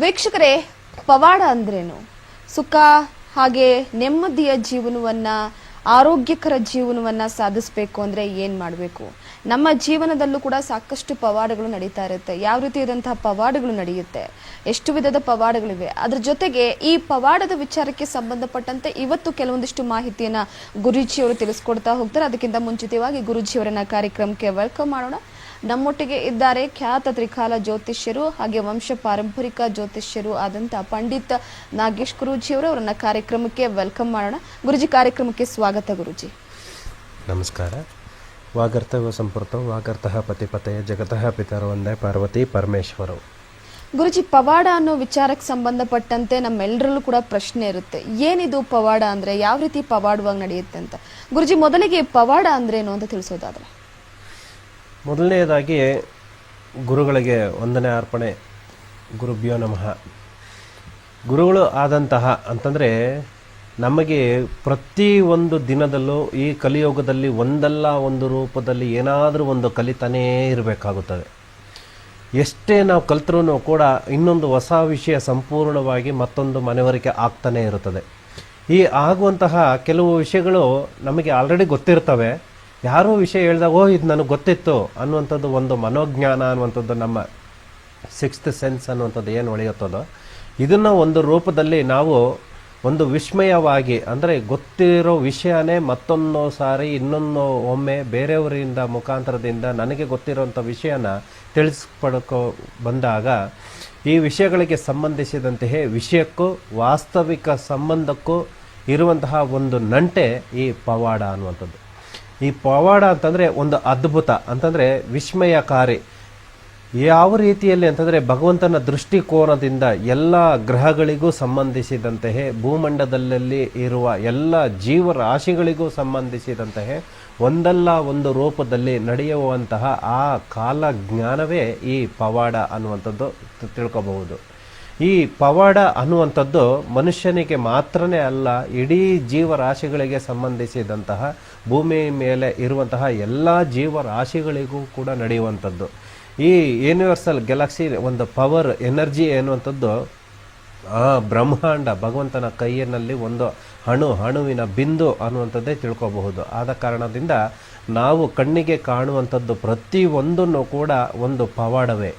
ವೀಕ್ಷಕರೇ ಪವಾಡ ಅಂದ್ರೇನು? ಸುಖ ಹಾಗೆ ನೆಮ್ಮದಿಯ ಜೀವನವನ್ನ ಆರೋಗ್ಯಕರ ಜೀವನವನ್ನ ಸಾಧಿಸಬೇಕು ಅಂದ್ರೆ ಏನ್ ಮಾಡಬೇಕು? ನಮ್ಮ ಜೀವನದಲ್ಲೂ ಕೂಡ ಸಾಕಷ್ಟು ಪವಾಡಗಳು ನಡೀತಾ ಇರುತ್ತೆ. ಯಾವ ರೀತಿ ಇದಂತಹ ಪವಾಡಗಳು ನಡೆಯುತ್ತೆ? ಎಷ್ಟು ವಿಧದ ಪವಾಡಗಳಿವೆ? ಅದ್ರ ಜೊತೆಗೆ ಈ ಪವಾಡದ ವಿಚಾರಕ್ಕೆ ಸಂಬಂಧಪಟ್ಟಂತೆ ಇವತ್ತು ಕೆಲವೊಂದಿಷ್ಟು ಮಾಹಿತಿಯನ್ನ ಗುರೂಜಿಯವರು ತಿಳಿಸ್ಕೊಡ್ತಾ ಹೋಗ್ತಾರೆ. ಅದಕ್ಕಿಂತ ಮುಂಚಿತವಾಗಿ ಗುರುಜಿಯವರನ್ನ ಕಾರ್ಯಕ್ರಮಕ್ಕೆ ವೆಲ್ಕಮ್ ಮಾಡೋಣ. ನಮ್ಮೊಟ್ಟಿಗೆ ಇದ್ದಾರೆ ಖ್ಯಾತ ತ್ರಿಕಾಲ ಜ್ಯೋತಿಷ್ಯರು ಹಾಗೆ ವಂಶ ಪಾರಂಪರಿಕ ಜ್ಯೋತಿಷ್ಯರು ಆದಂತ ಪಂಡಿತ್ ನಾಗೇಶ್ ಗುರೂಜಿಯವರು ಅವರನ್ನ ಕಾರ್ಯಕ್ರಮಕ್ಕೆ ವೆಲ್ಕಮ್ ಮಾಡೋಣ. ಗುರುಜಿ, ಕಾರ್ಯಕ್ರಮಕ್ಕೆ ಸ್ವಾಗತ ಗುರುಜಿ. ನಮಸ್ಕಾರ. ವಾಗರ್ತವ ಸಂಪೃತವು ವಾಗರ್ತಃ ಪತಿಪತೆಯ ಜಗತಃ ಪಿತರು ಒಂದೇ ಪಾರ್ವತಿ ಪರಮೇಶ್ವರು. ಗುರುಜಿ ಪವಾಡ ಅನ್ನೋ ವಿಚಾರಕ್ಕೆ ಸಂಬಂಧಪಟ್ಟಂತೆ ನಮ್ಮೆಲ್ಲರಲ್ಲೂ ಕೂಡ ಪ್ರಶ್ನೆ ಇರುತ್ತೆ. ಏನಿದು ಪವಾಡ ಅಂದ್ರೆ ಯಾವ ರೀತಿ ಪವಾಡವಾಗಿ ನಡೆಯುತ್ತೆ ಅಂತ? ಗುರುಜಿ ಮೊದಲಿಗೆ ಪವಾಡ ಅಂದ್ರೇನು ಅಂತ ತಿಳಿಸೋದಾದ್ರೆ? ಮೊದಲನೆಯದಾಗಿ ಗುರುಗಳಿಗೆ ವಂದನೆ ಅರ್ಪಣೆ ಗುರುಭ್ಯೋ ನಮಃ. ಗುರುಗಳು ಆದಂತಹ ಅಂತಂದರೆ ನಮಗೆ ಪ್ರತಿ ಒಂದು ದಿನದಲ್ಲೂ ಈ ಕಲಿಯುಗದಲ್ಲಿ ಒಂದಲ್ಲ ಒಂದು ರೂಪದಲ್ಲಿ ಏನಾದರೂ ಒಂದು ಕಲಿತಾನೇ ಇರಬೇಕಾಗುತ್ತದೆ. ಎಷ್ಟೇ ನಾವು ಕಲಿತ್ರೂ ಕೂಡ ಇನ್ನೊಂದು ಹೊಸ ವಿಷಯ ಸಂಪೂರ್ಣವಾಗಿ ಮತ್ತೊಂದು ಮನವರಿಕೆ ಆಗ್ತಾನೇ ಇರುತ್ತದೆ. ಈ ಆಗುವಂತಹ ಕೆಲವು ವಿಷಯಗಳು ನಮಗೆ ಆಲ್ರೆಡಿ ಗೊತ್ತಿರ್ತವೆ. ಯಾರೋ ವಿಷಯ ಹೇಳಿದಾಗ, ಓ, ಇದು ನನಗೆ ಗೊತ್ತಿತ್ತು ಅನ್ನುವಂಥದ್ದು ಒಂದು ಮನೋಜ್ಞಾನ ಅನ್ನುವಂಥದ್ದು ನಮ್ಮ ಸಿಕ್ಸ್ತ್ ಸೆನ್ಸ್ ಅನ್ನುವಂಥದ್ದು ಏನು ಒಳಿಯುತ್ತದೋ, ಇದನ್ನು ಒಂದು ರೂಪದಲ್ಲಿ ನಾವು ಒಂದು ವಿಸ್ಮಯವಾಗಿ, ಅಂದರೆ ಗೊತ್ತಿರೋ ವಿಷಯನೇ ಮತ್ತೊಂದು ಸಾರಿ, ಇನ್ನೊಂದು ಒಮ್ಮೆ ಬೇರೆಯವರಿಂದ ಮುಖಾಂತರದಿಂದ ನನಗೆ ಗೊತ್ತಿರೋಂಥ ವಿಷಯನ ತಿಳಿಸ್ಪಡ್ಕೊ ಬಂದಾಗ, ಈ ವಿಷಯಗಳಿಗೆ ಸಂಬಂಧಿಸಿದಂತೆಯೇ ವಿಷಯಕ್ಕೂ, ವಾಸ್ತವಿಕ ಸಂಬಂಧಕ್ಕೂ ಇರುವಂತಹ ಒಂದು ನಂಟೆ ಈ ಪವಾಡ ಅನ್ನುವಂಥದ್ದು. ಈ ಪವಾಡ ಅಂತಂದರೆ ಒಂದು ಅದ್ಭುತ, ಅಂತಂದರೆ ವಿಸ್ಮಯಕಾರಿ. ಯಾವ ರೀತಿಯಲ್ಲಿ ಅಂತಂದರೆ ಭಗವಂತನ ದೃಷ್ಟಿಕೋನದಿಂದ ಎಲ್ಲ ಗ್ರಹಗಳಿಗೂ ಸಂಬಂಧಿಸಿದಂತೆಯೇ, ಭೂಮಂಡಲದಲ್ಲಿ ಇರುವ ಎಲ್ಲ ಜೀವರಾಶಿಗಳಿಗೂ ಸಂಬಂಧಿಸಿದಂತೆಯೇ, ಒಂದಲ್ಲ ಒಂದು ರೂಪದಲ್ಲಿ ನಡೆಯುವಂತಹ ಆ ಕಾಲ ಜ್ಞಾನವೇ ಈ ಪವಾಡ ಅನ್ನುವಂಥದ್ದು ತಿಳ್ಕೋಬಹುದು. ಈ ಪವಾಡ ಅನ್ನುವಂಥದ್ದು ಮನುಷ್ಯನಿಗೆ ಮಾತ್ರನೇ ಅಲ್ಲ, ಇಡೀ ಜೀವರಾಶಿಗಳಿಗೆ ಸಂಬಂಧಿಸಿದಂತಹ ಭೂಮಿ ಮೇಲೆ ಇರುವಂತಹ ಎಲ್ಲ ಜೀವರಾಶಿಗಳಿಗೂ ಕೂಡ ನಡೆಯುವಂಥದ್ದು. ಈ ಯೂನಿವರ್ಸಲ್ ಗ್ಯಾಲಕ್ಸಿ ಒಂದು ಪವರ್ ಎನರ್ಜಿ ಎನ್ನುವಂಥದ್ದು, ಆ ಬ್ರಹ್ಮಾಂಡ, ಭಗವಂತನ ಕೈಯಲ್ಲಿ ಒಂದು ಅಣು, ಅಣುವಿನ ಬಿಂದು ಅನ್ನುವಂಥದ್ದೇ ತಿಳ್ಕೋಬಹುದು. ಆದ ಕಾರಣದಿಂದ ನಾವು ಕಣ್ಣಿಗೆ ಕಾಣುವಂಥದ್ದು ಪ್ರತಿಯೊಂದನ್ನು ಕೂಡ ಒಂದು ಪವಾಡವೇ.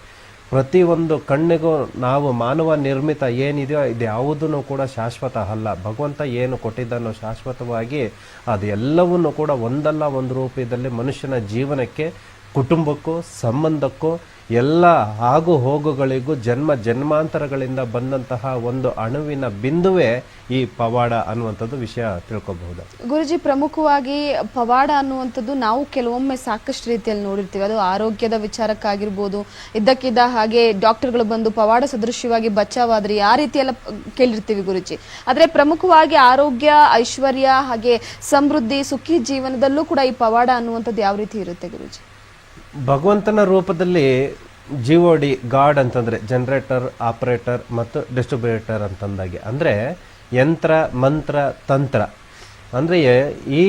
ಪ್ರತಿಯೊಂದು ಕಣ್ಣಿಗೂ ನಾವು ಮಾನವ ನಿರ್ಮಿತ ಏನಿದೆಯೋ ಇದು ಯಾವುದೂ ಕೂಡ ಶಾಶ್ವತ ಅಲ್ಲ. ಭಗವಂತ ಏನು ಕೊಟ್ಟಿದ್ದನ್ನು ಶಾಶ್ವತವಾಗಿ ಅದೆಲ್ಲವನ್ನು ಕೂಡ ಒಂದಲ್ಲ, ಒಂದು ರೂಪದಲ್ಲಿ ಮನುಷ್ಯನ ಜೀವನಕ್ಕೆ ಕುಟುಂಬಕ್ಕೂ, ಸಂಬಂಧಕ್ಕೂ, ಎಲ್ಲ ಆಗು ಹೋಗುಗಳಿಗೂ ಜನ್ಮ ಜನ್ಮಾಂತರಗಳಿಂದ ಬಂದಂತಹ ಒಂದು ಅಣುವಿನ ಬಿಂದುವೆ ಈ ಪವಾಡ ಅನ್ನುವಂಥದ್ದು ವಿಷಯ ತಿಳ್ಕೊಬಹುದು. ಗುರುಜಿ, ಪ್ರಮುಖವಾಗಿ ಪವಾಡ ಅನ್ನುವಂಥದ್ದು ನಾವು ಕೆಲವೊಮ್ಮೆ ಸಾಕಷ್ಟು ರೀತಿಯಲ್ಲಿ ನೋಡಿರ್ತೀವಿ. ಅದು ಆರೋಗ್ಯದ ವಿಚಾರಕ್ಕಾಗಿರ್ಬೋದು, ಇದ್ದಕ್ಕಿದ್ದ ಹಾಗೆ ಡಾಕ್ಟರ್ಗಳು ಬಂದು ಪವಾಡ ಸದೃಶ್ಯವಾಗಿ ಬಚಾವಾದ್ರಿ ಆ ರೀತಿಯೆಲ್ಲ ಕೇಳಿರ್ತೀವಿ ಗುರುಜಿ. ಆದರೆ ಪ್ರಮುಖವಾಗಿ ಆರೋಗ್ಯ, ಐಶ್ವರ್ಯ ಹಾಗೆ ಸಮೃದ್ಧಿ, ಸುಖಿ ಜೀವನದಲ್ಲೂ ಕೂಡ ಈ ಪವಾಡ ಅನ್ನುವಂಥದ್ದು ಯಾವ ರೀತಿ ಇರುತ್ತೆ ಗುರುಜಿ? ಭಗವಂತನ ರೂಪದಲ್ಲಿ ಜಿಒಡಿ ಗಾಡ್ ಅಂತಂದ್ರೆ ಜನರೇಟರ್ ಆಪರೇಟರ್ ಮತ್ತು ಡಿಸ್ಟ್ರಿಬ್ಯೂಟರ್ ಅಂತಂದಾಗೆ. ಅಂದ್ರೆ ಯಂತ್ರ, ಮಂತ್ರ, ತಂತ್ರ. ಅಂದ್ರೆ ಈ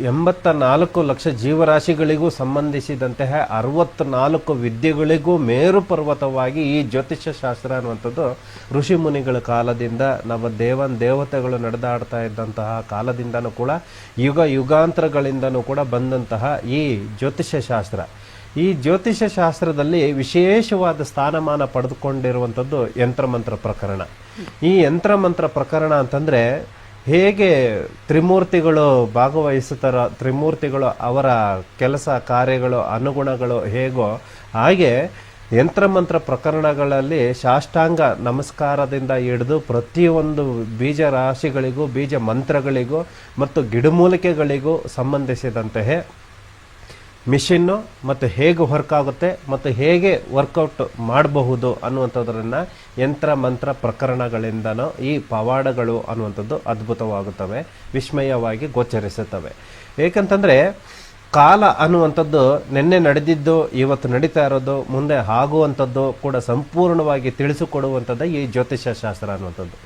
ಎಂಬತ್ತ ನಾಲ್ಕು ಲಕ್ಷ ಜೀವರಾಶಿಗಳಿಗೂ ಸಂಬಂಧಿಸಿದಂತಹ ಅರವತ್ನಾಲ್ಕು ವಿದ್ಯೆಗಳಿಗೂ ಮೇರು ಪರ್ವತವಾಗಿ ಈ ಜ್ಯೋತಿಷ್ಯ ಶಾಸ್ತ್ರ ಅನ್ನುವಂಥದ್ದು ಋಷಿ ಮುನಿಗಳ ಕಾಲದಿಂದ ನಮ್ಮ ದೇವನ್ ದೇವತೆಗಳು ನಡೆದಾಡ್ತಾ ಇದ್ದಂತಹ ಕಾಲದಿಂದನೂ ಕೂಡ ಯುಗ ಯುಗಾಂತರಗಳಿಂದನೂ ಕೂಡ ಬಂದಂತಹ ಈ ಜ್ಯೋತಿಷ್ಯ ಶಾಸ್ತ್ರ. ಈ ಜ್ಯೋತಿಷ್ಯ ಶಾಸ್ತ್ರದಲ್ಲಿ ವಿಶೇಷವಾದ ಸ್ಥಾನಮಾನ ಪಡೆದುಕೊಂಡಿರುವಂಥದ್ದು ಯಂತ್ರಮಂತ್ರ ಪ್ರಕರಣ. ಈ ಯಂತ್ರಮಂತ್ರ ಪ್ರಕರಣ ಅಂತಂದರೆ ಹೇಗೆ ತ್ರಿಮೂರ್ತಿಗಳು ಭಾಗವಹಿಸುತ್ತಾರ, ತ್ರಿಮೂರ್ತಿಗಳು ಅವರ ಕೆಲಸ, ಕಾರ್ಯಗಳು, ಅನುಗುಣಗಳು ಹೇಗೋ ಹಾಗೆ ಯಂತ್ರಮಂತ್ರ ಪ್ರಕರಣಗಳಲ್ಲಿ ಸಾಷ್ಟಾಂಗ ನಮಸ್ಕಾರದಿಂದ ಹಿಡಿದು ಪ್ರತಿಯೊಂದು ಬೀಜ ರಾಶಿಗಳಿಗೂ, ಬೀಜ ಮಂತ್ರಗಳಿಗೂ ಮತ್ತು ಗಿಡಮೂಲಿಕೆಗಳಿಗೂ ಸಂಬಂಧಿಸಿದಂತೆಯೇ ಮಿಷಿನ್ನು ಮತ್ತು ಹೇಗೆ ವರ್ಕ್ ಆಗುತ್ತೆ ಮತ್ತು ಹೇಗೆ ವರ್ಕೌಟ್ ಮಾಡಬಹುದು ಅನ್ನುವಂಥದ್ರನ್ನು ಯಂತ್ರ, ಮಂತ್ರ ಪ್ರಕರಣಗಳಿಂದನೂ ಈ ಪವಾಡಗಳು ಅನ್ನುವಂಥದ್ದು ಅದ್ಭುತವಾಗುತ್ತವೆ, ವಿಸ್ಮಯವಾಗಿ ಗೋಚರಿಸುತ್ತವೆ. ಏಕೆಂತಂದರೆ ಕಾಲ ಅನ್ನುವಂಥದ್ದು ನಿನ್ನೆ ನಡೆದಿದ್ದು, ಇವತ್ತು ನಡೀತಾ ಇರೋದು, ಮುಂದೆ ಆಗುವಂಥದ್ದು ಕೂಡ ಸಂಪೂರ್ಣವಾಗಿ ತಿಳಿಸಿಕೊಡುವಂಥದ್ದು ಈ ಜ್ಯೋತಿಷ್ಯ ಶಾಸ್ತ್ರ ಅನ್ನುವಂಥದ್ದು.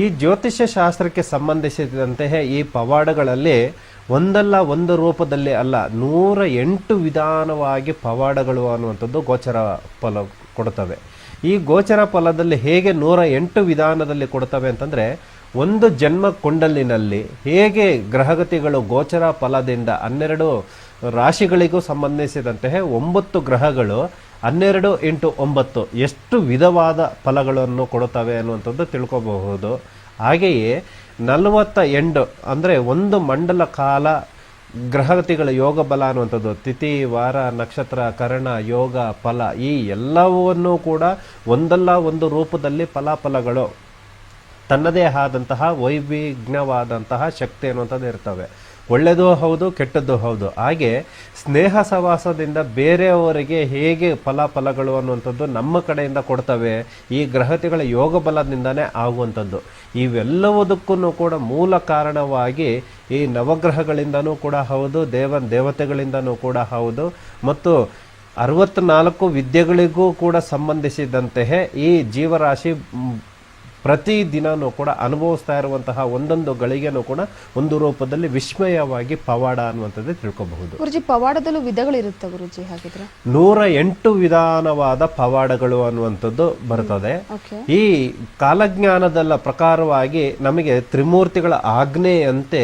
ಈ ಜ್ಯೋತಿಷ್ಯ ಶಾಸ್ತ್ರಕ್ಕೆ ಸಂಬಂಧಿಸಿದಂತೆಯೇ ಈ ಪವಾಡಗಳಲ್ಲಿ ಒಂದಲ್ಲ ಒಂದು ರೂಪದಲ್ಲಿ ಅಲ್ಲ, ನೂರ ಎಂಟು ವಿಧಾನವಾಗಿ ಪವಾಡಗಳು ಅನ್ನುವಂಥದ್ದು ಗೋಚರ ಫಲ ಕೊಡ್ತವೆ ಈ ಗೋಚರ ಫಲದಲ್ಲಿ ಹೇಗೆ ನೂರ ಎಂಟು ವಿಧಾನದಲ್ಲಿ ಕೊಡ್ತವೆ ಅಂತಂದರೆ, ಒಂದು ಜನ್ಮ ಕುಂಡಲಿನಲ್ಲಿ ಹೇಗೆ ಗ್ರಹಗತಿಗಳು ಗೋಚರ ಫಲದಿಂದ ಹನ್ನೆರಡು ರಾಶಿಗಳಿಗೂ ಸಂಬಂಧಿಸಿದಂತೆ ಒಂಬತ್ತು ಗ್ರಹಗಳು ಹನ್ನೆರಡು ಇಂಟು ಒಂಬತ್ತು ಎಷ್ಟು ವಿಧವಾದ ಫಲಗಳನ್ನು ಕೊಡುತ್ತವೆ ಅನ್ನುವಂಥದ್ದು ತಿಳ್ಕೋಬಹುದು. ಹಾಗೆಯೇ ನಲವತ್ತ ಎಂಟು ಅಂದರೆ ಒಂದು ಮಂಡಲ ಕಾಲ ಗ್ರಹಗತಿಗಳ ಯೋಗ ಬಲ ಅನ್ನುವಂಥದ್ದು. ತಿಥಿ, ವಾರ, ನಕ್ಷತ್ರ, ಕರ್ಣ, ಯೋಗ, ಫಲ ಈ ಎಲ್ಲವನ್ನೂ ಕೂಡ ಒಂದಲ್ಲ ಒಂದು ರೂಪದಲ್ಲಿ ಫಲಾಫಲಗಳು ತನ್ನದೇ ಆದಂತಹ ವೈವಿಘ್ನವಾದಂತಹ ಶಕ್ತಿ ಅನ್ನುವಂಥದ್ದು ಇರ್ತವೆ. ಒಳ್ಳೆಯದು ಹೌದು, ಕೆಟ್ಟದ್ದು ಹೌದು. ಹಾಗೆ ಸ್ನೇಹ ಸವಾಸದಿಂದ ಬೇರೆಯವರಿಗೆ ಹೇಗೆ ಫಲಾಫಲಗಳು ಅನ್ನುವಂಥದ್ದು ನಮ್ಮ ಕಡೆಯಿಂದ ಕೊಡ್ತವೆ, ಈ ಗ್ರಹತಿಗಳ ಯೋಗ ಬಲದಿಂದನೇ ಆಗುವಂಥದ್ದು. ಇವೆಲ್ಲವುದಕ್ಕೂ ಕೂಡ ಮೂಲ ಕಾರಣವಾಗಿ ಈ ನವಗ್ರಹಗಳಿಂದನೂ ಕೂಡ ಹೌದು ದೇವ ದೇವತೆಗಳಿಂದನೂ ಕೂಡ ಹೌದು. ಮತ್ತು ಅರವತ್ನಾಲ್ಕು ವಿದ್ಯೆಗಳಿಗೂ ಕೂಡ ಸಂಬಂಧಿಸಿದಂತೆಯೇ ಈ ಜೀವರಾಶಿ ಪ್ರತಿ ದಿನವೂ ಕೂಡ ಅನುಭವಿಸ್ತಾ ಇರುವಂತಹ ಒಂದೊಂದು ಗಳಿಗೆನೂ ಕೂಡ ಒಂದು ರೂಪದಲ್ಲಿ ವಿಸ್ಮಯವಾಗಿ ಪವಾಡ ಅನ್ನುವಂಥದ್ದೇ ತಿಳ್ಕೋಬಹುದು. ಗುರುಜಿ ಪವಾಡದಲ್ಲೂ ವಿಧಗಳಿರುತ್ತೆ ಗುರುಜಿ ಹಾಗಿದ್ರೆ? ನೂರ ಎಂಟು ವಿಧಾನವಾದ ಪವಾಡಗಳು ಅನ್ನುವಂಥದ್ದು ಬರ್ತದೆ. ಈ ಕಾಲಜ್ಞಾನದಲ್ಲ ಪ್ರಕಾರವಾಗಿ ನಮಗೆ ತ್ರಿಮೂರ್ತಿಗಳ ಆಜ್ಞೆಯಂತೆ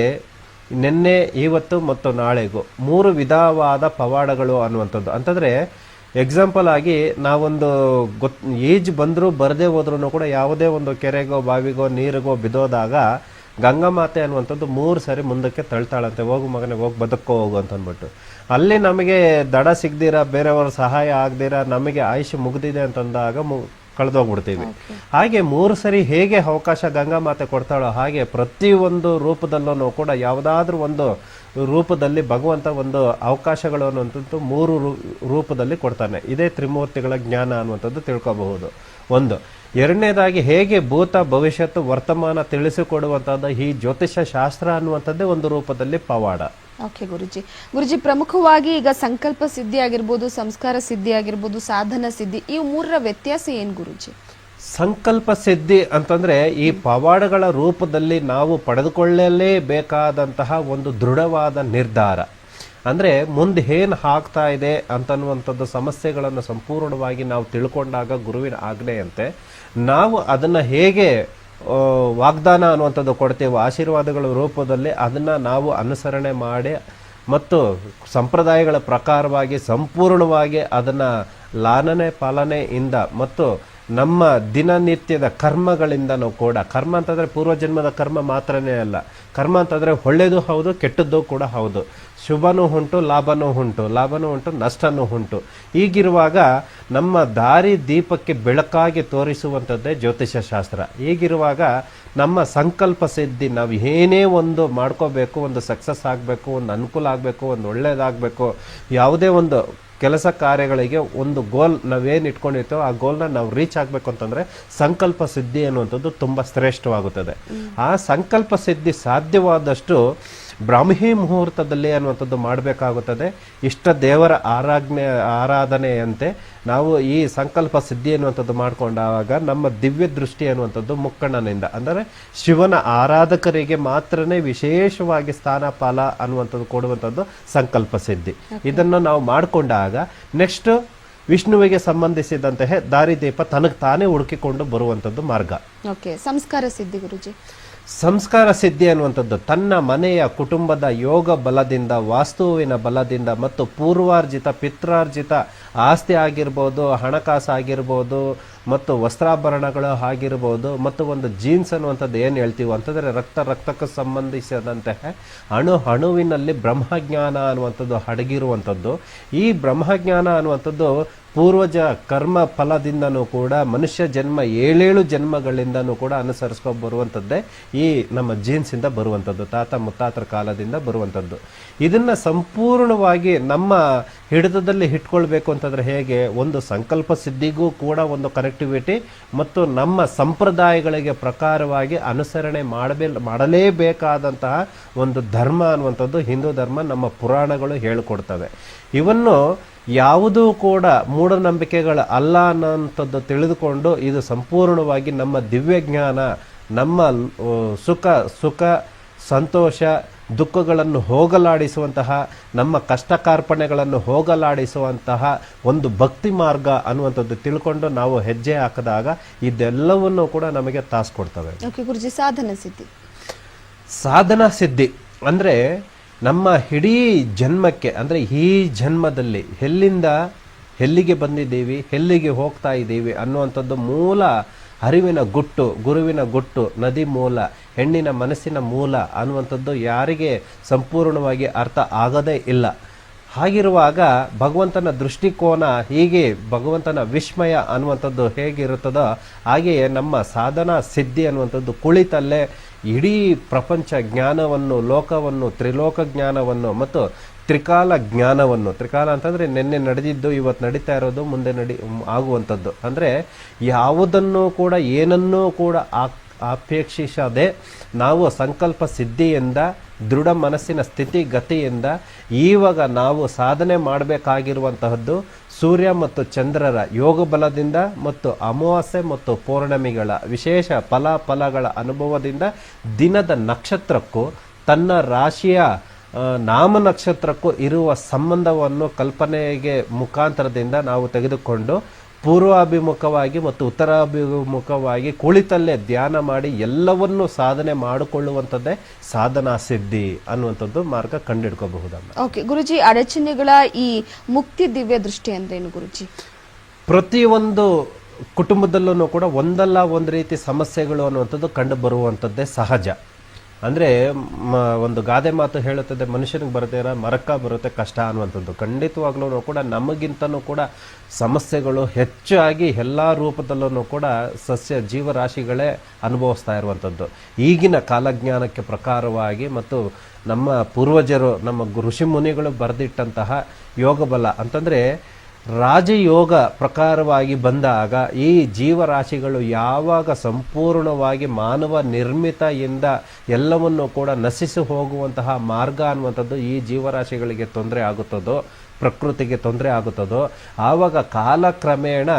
ನಿನ್ನೆ ಇವತ್ತು ಮತ್ತು ನಾಳೆಗೂ ಮೂರು ವಿಧವಾದ ಪವಾಡಗಳು ಅನ್ನುವಂಥದ್ದು. ಅಂತಂದ್ರೆ ಎಕ್ಸಾಂಪಲ್ ಆಗಿ ನಾವೊಂದು ಗೊತ್, ಏಜ್ ಬಂದರೂ ಬರದೇ ಹೋದ್ರೂ ಕೂಡ ಯಾವುದೇ ಒಂದು ಕೆರೆಗೋ, ಬಾವಿಗೋ, ನೀರಿಗೋ ಬಿದ್ದೋದಾಗ ಗಂಗಾಮಾತೆ ಅನ್ನುವಂಥದ್ದು ಮೂರು ಸಾರಿ ಮುಂದಕ್ಕೆ ತಳ್ತಾಳಂತೆ. ಹೋಗು ಮಗನೇ, ಹೋಗಿ, ಬದುಕೋ, ಹೋಗು ಅಂತ ಅಂದ್ಬಿಟ್ಟು ಅಲ್ಲಿ ನಮಗೆ ದಡ ಸಿಗ್ದಿರ, ಬೇರೆಯವರ ಸಹಾಯ ಆಗದಿರ, ನಮಗೆ ಆಯುಷ್ಯ ಮುಗ್ದಿದೆ ಅಂತಂದಾಗ ಮು ಕಳೆದೋಗ್ಬಿಡ್ತೀವಿ. ಹಾಗೆ ಮೂರು ಸರಿ ಹೇಗೆ ಅವಕಾಶ ಗಂಗಾ ಮಾತೆ ಕೊಡ್ತಾಳೋ ಹಾಗೆ ಪ್ರತಿಯೊಂದು ರೂಪದಲ್ಲೂ ಕೂಡ ಯಾವುದಾದ್ರೂ ಒಂದು ರೂಪದಲ್ಲಿ ಭಗವಂತ ಒಂದು ಅವಕಾಶಗಳು ಅನ್ನುವಂಥದ್ದು ಮೂರು ರೂಪದಲ್ಲಿ ಕೊಡ್ತಾನೆ. ಇದೇ ತ್ರಿಮೂರ್ತಿಗಳ ಜ್ಞಾನ ಅನ್ನುವಂಥದ್ದು ತಿಳ್ಕೋಬಹುದು. ಒಂದು ಎರಡನೇದಾಗಿ ಹೇಗೆ ಭೂತ ಭವಿಷ್ಯತ್ತು ವರ್ತಮಾನ ತಿಳಿಸಿಕೊಡುವಂಥದ್ದು ಈ ಜ್ಯೋತಿಷ್ಯ ಶಾಸ್ತ್ರ ಅನ್ನುವಂಥದ್ದೇ ಒಂದು ರೂಪದಲ್ಲಿ ಪವಾಡ. ಓಕೆ ಗುರುಜಿ. ಗುರುಜಿ, ಪ್ರಮುಖವಾಗಿ ಈಗ ಸಂಕಲ್ಪ ಸಿದ್ಧಿ ಆಗಿರ್ಬೋದು, ಸಂಸ್ಕಾರ ಸಿದ್ಧಿ ಆಗಿರ್ಬೋದು, ಸಾಧನ ಸಿದ್ಧಿ, ಈ ಮೂರರ ವ್ಯತ್ಯಾಸ ಏನು ಗುರುಜಿ? ಸಂಕಲ್ಪ ಸಿದ್ಧಿ ಅಂತಂದ್ರೆ ಈ ಪವಾಡಗಳ ರೂಪದಲ್ಲಿ ನಾವು ಪಡೆದುಕೊಳ್ಳಲೇಬೇಕಾದಂತಹ ಒಂದು ದೃಢವಾದ ನಿರ್ಧಾರ. ಅಂದರೆ ಮುಂದೆ ಏನು ಆಗ್ತಾ ಇದೆ ಅಂತನ್ನುವಂಥದ್ದು ಸಮಸ್ಯೆಗಳನ್ನು ಸಂಪೂರ್ಣವಾಗಿ ನಾವು ತಿಳ್ಕೊಂಡಾಗ ಗುರುವಿನ ಆಜ್ಞೆಯಂತೆ ನಾವು ಅದನ್ನು ಹೇಗೆ ವಾಗ್ದಾನ ಅನ್ನುವಂಥದ್ದು ಕೊಡ್ತೇವೆ. ಆಶೀರ್ವಾದಗಳ ರೂಪದಲ್ಲಿ ಅದನ್ನು ನಾವು ಅನುಸರಣೆ ಮಾಡಿ ಮತ್ತು ಸಂಪ್ರದಾಯಗಳ ಪ್ರಕಾರವಾಗಿ, ಸಂಪೂರ್ಣವಾಗಿ ಅದನ್ನು ಲಾಲನೆ ಪಾಲನೆಯಿಂದ ಮತ್ತು ನಮ್ಮ ದಿನನಿತ್ಯದ ಕರ್ಮಗಳಿಂದನೂ ಕೂಡ, ಕರ್ಮ ಅಂತಂದರೆ ಪೂರ್ವಜನ್ಮದ ಕರ್ಮ ಮಾತ್ರನೇ ಅಲ್ಲ, ಕರ್ಮ ಅಂತಂದರೆ ಒಳ್ಳೆಯದು ಹೌದು, ಕೆಟ್ಟದ್ದು ಕೂಡ ಹೌದು. ಶುಭನೂ ಉಂಟು, ಲಾಭನೂ ಉಂಟು ಲಾಭನೂ ಉಂಟು, ನಷ್ಟನೂ ಉಂಟು. ಹೀಗಿರುವಾಗ ನಮ್ಮ ದಾರಿ ದೀಪಕ್ಕೆ ಬೆಳಕಾಗಿ ತೋರಿಸುವಂಥದ್ದೇ ಜ್ಯೋತಿಷ್ಯ ಶಾಸ್ತ್ರ. ಹೀಗಿರುವಾಗ ನಮ್ಮ ಸಂಕಲ್ಪ ಸಿದ್ಧಿ, ನಾವು ಏನೇ ಒಂದು ಮಾಡ್ಕೋಬೇಕು, ಒಂದು ಸಕ್ಸಸ್ ಆಗಬೇಕು, ಒಂದು ಅನುಕೂಲ ಆಗಬೇಕು, ಒಂದು ಒಳ್ಳೆಯದಾಗಬೇಕು ಯಾವುದೇ ಒಂದು ಕೆಲಸ ಕಾರ್ಯಗಳಿಗೆ ಒಂದು ಗೋಲ್ ನಾವೇನು ಇಟ್ಕೊಂಡಿರ್ತೇವೋ ಆ ಗೋಲ್ನ ನಾವು ರೀಚ್ ಆಗಬೇಕು ಅಂತಂದರೆ ಸಂಕಲ್ಪ ಸಿದ್ಧಿ ಅನ್ನುವಂಥದ್ದು ತುಂಬ ಶ್ರೇಷ್ಠವಾಗುತ್ತದೆ. ಆ ಸಂಕಲ್ಪ ಸಿದ್ಧಿ ಸಾಧ್ಯವಾದಷ್ಟು ಬ್ರಾಹ್ಮಿ ಮುಹೂರ್ತದಲ್ಲಿ ಅನ್ನುವಂಥದ್ದು ಮಾಡಬೇಕಾಗುತ್ತದೆ. ಇಷ್ಟ ದೇವರ ಆರಾಜ್ಞೆ ಆರಾಧನೆಯಂತೆ ನಾವು ಈ ಸಂಕಲ್ಪ ಸಿದ್ಧಿ ಅನ್ನುವಂಥದ್ದು ಮಾಡಿಕೊಂಡಾಗ ನಮ್ಮ ದಿವ್ಯ ದೃಷ್ಟಿ ಅನ್ನುವಂಥದ್ದು ಮುಕ್ಕಣ್ಣನಿಂದ. ಅಂದರೆ ಶಿವನ ಆರಾಧಕರಿಗೆ ಮಾತ್ರನೇ ವಿಶೇಷವಾಗಿ ಸ್ಥಾನ ಫಲ ಅನ್ನುವಂಥದ್ದು ಕೊಡುವಂಥದ್ದು ಸಂಕಲ್ಪ ಸಿದ್ಧಿ. ಇದನ್ನು ನಾವು ಮಾಡಿಕೊಂಡಾಗ ನೆಕ್ಸ್ಟ್ ವಿಷ್ಣುವಿಗೆ ಸಂಬಂಧಿಸಿದಂತಹ ದಾರಿದೀಪ ತನಗೆ ತಾನೇ ಹುಡುಕಿಕೊಂಡು ಬರುವಂಥದ್ದು ಮಾರ್ಗ. ಓಕೆ ಸಂಸ್ಕಾರ ಸಿದ್ಧಿ ಗುರುಜಿ. ಸಂಸ್ಕಾರ ಸಿದ್ಧಿ ಅನ್ನುವಂಥದ್ದು ತನ್ನ ಮನೆಯ ಕುಟುಂಬದ ಯೋಗ ಬಲದಿಂದ, ವಾಸ್ತುವಿನ ಬಲದಿಂದ ಮತ್ತು ಪೂರ್ವಾರ್ಜಿತ, ಪಿತ್ರಾರ್ಜಿತ ಆಸ್ತಿ ಆಗಿರ್ಬೋದು, ಹಣಕಾಸು ಆಗಿರ್ಬೋದು ಮತ್ತು ವಸ್ತ್ರಾಭರಣಗಳು ಆಗಿರ್ಬೋದು ಮತ್ತು ಒಂದು ಜೀನ್ಸ್ ಅನ್ನುವಂಥದ್ದು ಏನು ಹೇಳ್ತೀವಿ ಅಂತಂದರೆ ರಕ್ತ, ರಕ್ತಕ್ಕೆ ಸಂಬಂಧಿಸಿದಂತೆ ಅಣು, ಅಣುವಿನಲ್ಲಿ ಬ್ರಹ್ಮಜ್ಞಾನ ಅನ್ನುವಂಥದ್ದು ಅಡಗಿರುವಂಥದ್ದು ಈ ಬ್ರಹ್ಮಜ್ಞಾನ ಅನ್ನುವಂಥದ್ದು ಪೂರ್ವಜ ಕರ್ಮ ಫಲದಿಂದನೂ ಕೂಡ, ಮನುಷ್ಯ ಜನ್ಮ ಏಳೇಳು ಜನ್ಮಗಳಿಂದನೂ ಕೂಡ ಅನುಸರಿಸ್ಕೊಂಡು ಬರುವಂಥದ್ದೇ ಈ ನಮ್ಮ ಜೀನ್ಸಿಂದ ಬರುವಂಥದ್ದು, ತಾತ ಮುತ್ತಾತರ ಕಾಲದಿಂದ ಬರುವಂಥದ್ದು. ಇದನ್ನ ಸಂಪೂರ್ಣವಾಗಿ ನಮ್ಮ ಹಿಡಿತದಲ್ಲಿ ಇಟ್ಕೊಳ್ಬೇಕು ಅಂತಂದ್ರೆ ಹೇಗೆ? ಒಂದು ಸಂಕಲ್ಪ ಸಿದ್ಧಿಗೂ ಕೂಡ ಒಂದು ಕನೆಕ್ಟಿವಿಟಿ ಮತ್ತು ನಮ್ಮ ಸಂಪ್ರದಾಯಗಳಿಗೆ ಪ್ರಕಾರವಾಗಿ ಅನುಸರಣೆ ಮಾಡಬೇ, ಮಾಡಲೇಬೇಕಾದಂತಹ ಒಂದು ಧರ್ಮ ಅನ್ನುವಂಥದ್ದು ಹಿಂದೂ ಧರ್ಮ ನಮ್ಮ ಪುರಾಣಗಳು ಹೇಳಿಕೊಡ್ತವೆ. ಇವನ್ನು ಯಾವುದೂ ಕೂಡ ಮೂಢನಂಬಿಕೆಗಳು ಅಲ್ಲ ಅನ್ನೋಂಥದ್ದು ತಿಳಿದುಕೊಂಡು ಇದು ಸಂಪೂರ್ಣವಾಗಿ ನಮ್ಮ ದಿವ್ಯಜ್ಞಾನ ನಮ್ಮ ಸುಖ ಸುಖ ಸಂತೋಷ ದುಃಖಗಳನ್ನು ಹೋಗಲಾಡಿಸುವಂತಹ ನಮ್ಮ ಕಷ್ಟ ಕಾರ್ಪಣ್ಯಗಳನ್ನು ಹೋಗಲಾಡಿಸುವಂತಹ ಒಂದು ಭಕ್ತಿ ಮಾರ್ಗ ಅನ್ನುವಂಥದ್ದು ತಿಳ್ಕೊಂಡು ನಾವು ಹೆಜ್ಜೆ ಹಾಕಿದಾಗ ಇದೆಲ್ಲವನ್ನು ಕೂಡ ನಮಗೆ ತಾಸು ಕೊಡ್ತವೆ ಗುರುಜಿ ಸಾಧನ ಸಿದ್ಧಿ ಸಾಧನಾ ಸಿದ್ಧಿ ಅಂದರೆ ನಮ್ಮ ಇಡೀ ಜನ್ಮಕ್ಕೆ, ಅಂದರೆ ಈ ಜನ್ಮದಲ್ಲಿ ಎಲ್ಲಿಂದ ಎಲ್ಲಿಗೆ ಬಂದಿದ್ದೀವಿ, ಎಲ್ಲಿಗೆ ಹೋಗ್ತಾ ಇದ್ದೀವಿ ಅನ್ನುವಂಥದ್ದು ಮೂಲ ಅರಿವಿನ ಗುಟ್ಟು, ಗುರುವಿನ ಗುಟ್ಟು, ನದಿ ಮೂಲ, ಹೆಣ್ಣಿನ ಮನಸ್ಸಿನ ಮೂಲ ಅನ್ನುವಂಥದ್ದು ಯಾರಿಗೆ ಸಂಪೂರ್ಣವಾಗಿ ಅರ್ಥ ಆಗದೇ ಇಲ್ಲ. ಹಾಗಿರುವಾಗ ಭಗವಂತನ ದೃಷ್ಟಿಕೋನ ಹೀಗೆ ಭಗವಂತನ ವಿಸ್ಮಯ ಅನ್ನುವಂಥದ್ದು ಹೇಗಿರುತ್ತದೋ ಹಾಗೆಯೇ ನಮ್ಮ ಸಾಧನಾ ಸಿದ್ಧಿ ಅನ್ನುವಂಥದ್ದು ಕುಳಿತಲ್ಲೇ ಇಡೀ ಪ್ರಪಂಚ ಜ್ಞಾನವನ್ನು, ಲೋಕವನ್ನು, ತ್ರಿಲೋಕ ಜ್ಞಾನವನ್ನು ಮತ್ತು ತ್ರಿಕಾಲ ಜ್ಞಾನವನ್ನು, ತ್ರಿಕಾಲ ಅಂತಂದರೆ ನಿನ್ನೆ ನಡೆದಿದ್ದು, ಇವತ್ತು ನಡೀತಾ ಇರೋದು, ಮುಂದೆ ನಡಿ, ಆಗುವಂಥದ್ದು. ಅಂದರೆ ಯಾವುದನ್ನು ಕೂಡ, ಏನನ್ನೂ ಕೂಡ ಅಪೇಕ್ಷಿಸದೆ ನಾವು ಸಂಕಲ್ಪ ಸಿದ್ಧಿಯಿಂದ ದೃಢ ಮನಸ್ಸಿನ ಸ್ಥಿತಿಗತಿಯಿಂದ ಈವಾಗ ನಾವು ಸಾಧನೆ ಮಾಡಬೇಕಾಗಿರುವಂತಹದ್ದು ಸೂರ್ಯ ಮತ್ತು ಚಂದ್ರರ ಯೋಗ ಬಲದಿಂದ ಮತ್ತು ಅಮಾವಾಸ್ಯೆ ಮತ್ತು ಪೌರ್ಣಮಿಗಳ ವಿಶೇಷ ಫಲ ಫಲಗಳ ಅನುಭವದಿಂದ ದಿನದ ನಕ್ಷತ್ರಕ್ಕೂ ತನ್ನ ರಾಶಿಯ ನಾಮ ನಕ್ಷತ್ರಕ್ಕೂ ಇರುವ ಸಂಬಂಧವನ್ನು ಕಲ್ಪನೆಗೆ ಮುಖಾಂತರದಿಂದ ನಾವು ತೆಗೆದುಕೊಂಡು ಪೂರ್ವಾಭಿಮುಖವಾಗಿ ಮತ್ತು ಉತ್ತರಾಭಿಮುಖವಾಗಿ ಕುಳಿತಲ್ಲೇ ಧ್ಯಾನ ಮಾಡಿ ಎಲ್ಲವನ್ನೂ ಸಾಧನೆ ಮಾಡಿಕೊಳ್ಳುವಂಥದ್ದೇ ಸಾಧನಾ ಸಿದ್ಧಿ ಅನ್ನುವಂಥದ್ದು ಮಾರ್ಗ ಕಂಡಿಡ್ಕೋಬಹುದಮ್ಮ ಓಕೆ ಗುರುಜಿ ಅಡಚಣೆಗಳ ಈ ಮುಕ್ತಿ ದಿವ್ಯ ದೃಷ್ಟಿ ಅಂದ್ರೇನು ಗುರುಜಿ? ಪ್ರತಿಯೊಂದು ಕುಟುಂಬದಲ್ಲೂ ಕೂಡ ಒಂದಲ್ಲ ಒಂದು ರೀತಿ ಸಮಸ್ಯೆಗಳು ಅನ್ನುವಂಥದ್ದು ಕಂಡು ಬರುವಂಥದ್ದೇ ಸಹಜ. ಅಂದರೆ ಒಂದು ಗಾದೆ ಮಾತು ಹೇಳುತ್ತದೆ, ಮನುಷ್ಯನಿಗೆ ಬರದೇ ಇರೋ ಮರಕ್ಕ ಬರುತ್ತೆ ಕಷ್ಟ ಅನ್ನುವಂಥದ್ದು. ಖಂಡಿತವಾಗ್ಲೂ ಕೂಡ ನಮಗಿಂತನೂ ಕೂಡ ಸಮಸ್ಯೆಗಳು ಹೆಚ್ಚಾಗಿ ಎಲ್ಲ ರೂಪದಲ್ಲೂ ಕೂಡ ಸಸ್ಯ ಜೀವರಾಶಿಗಳೇ ಅನುಭವಿಸ್ತಾ ಇರುವಂಥದ್ದು. ಈಗಿನ ಕಾಲಜ್ಞಾನಕ್ಕೆ ಪ್ರಕಾರವಾಗಿ ಮತ್ತು ನಮ್ಮ ಪೂರ್ವಜರು, ನಮ್ಮ ಋಷಿ ಮುನಿಗಳು ಬರೆದಿಟ್ಟಂತಹ ಯೋಗಬಲ ಅಂತಂದರೆ ರಾಜಯೋಗ ಪ್ರಕಾರವಾಗಿ ಬಂದಾಗ ಈ ಜೀವರಾಶಿಗಳು ಯಾವಾಗ ಸಂಪೂರ್ಣವಾಗಿ ಮಾನವ ನಿರ್ಮಿತ ಇಂದ ಎಲ್ಲವನ್ನು ಕೂಡ ನಶಿಸಿ ಹೋಗುವಂತಹ ಮಾರ್ಗ ಅನ್ನುವಂಥದ್ದು ಈ ಜೀವರಾಶಿಗಳಿಗೆ ತೊಂದರೆ ಆಗುತ್ತದೋ, ಪ್ರಕೃತಿಗೆ ತೊಂದರೆ ಆಗುತ್ತದೋ, ಆವಾಗ ಕಾಲಕ್ರಮೇಣ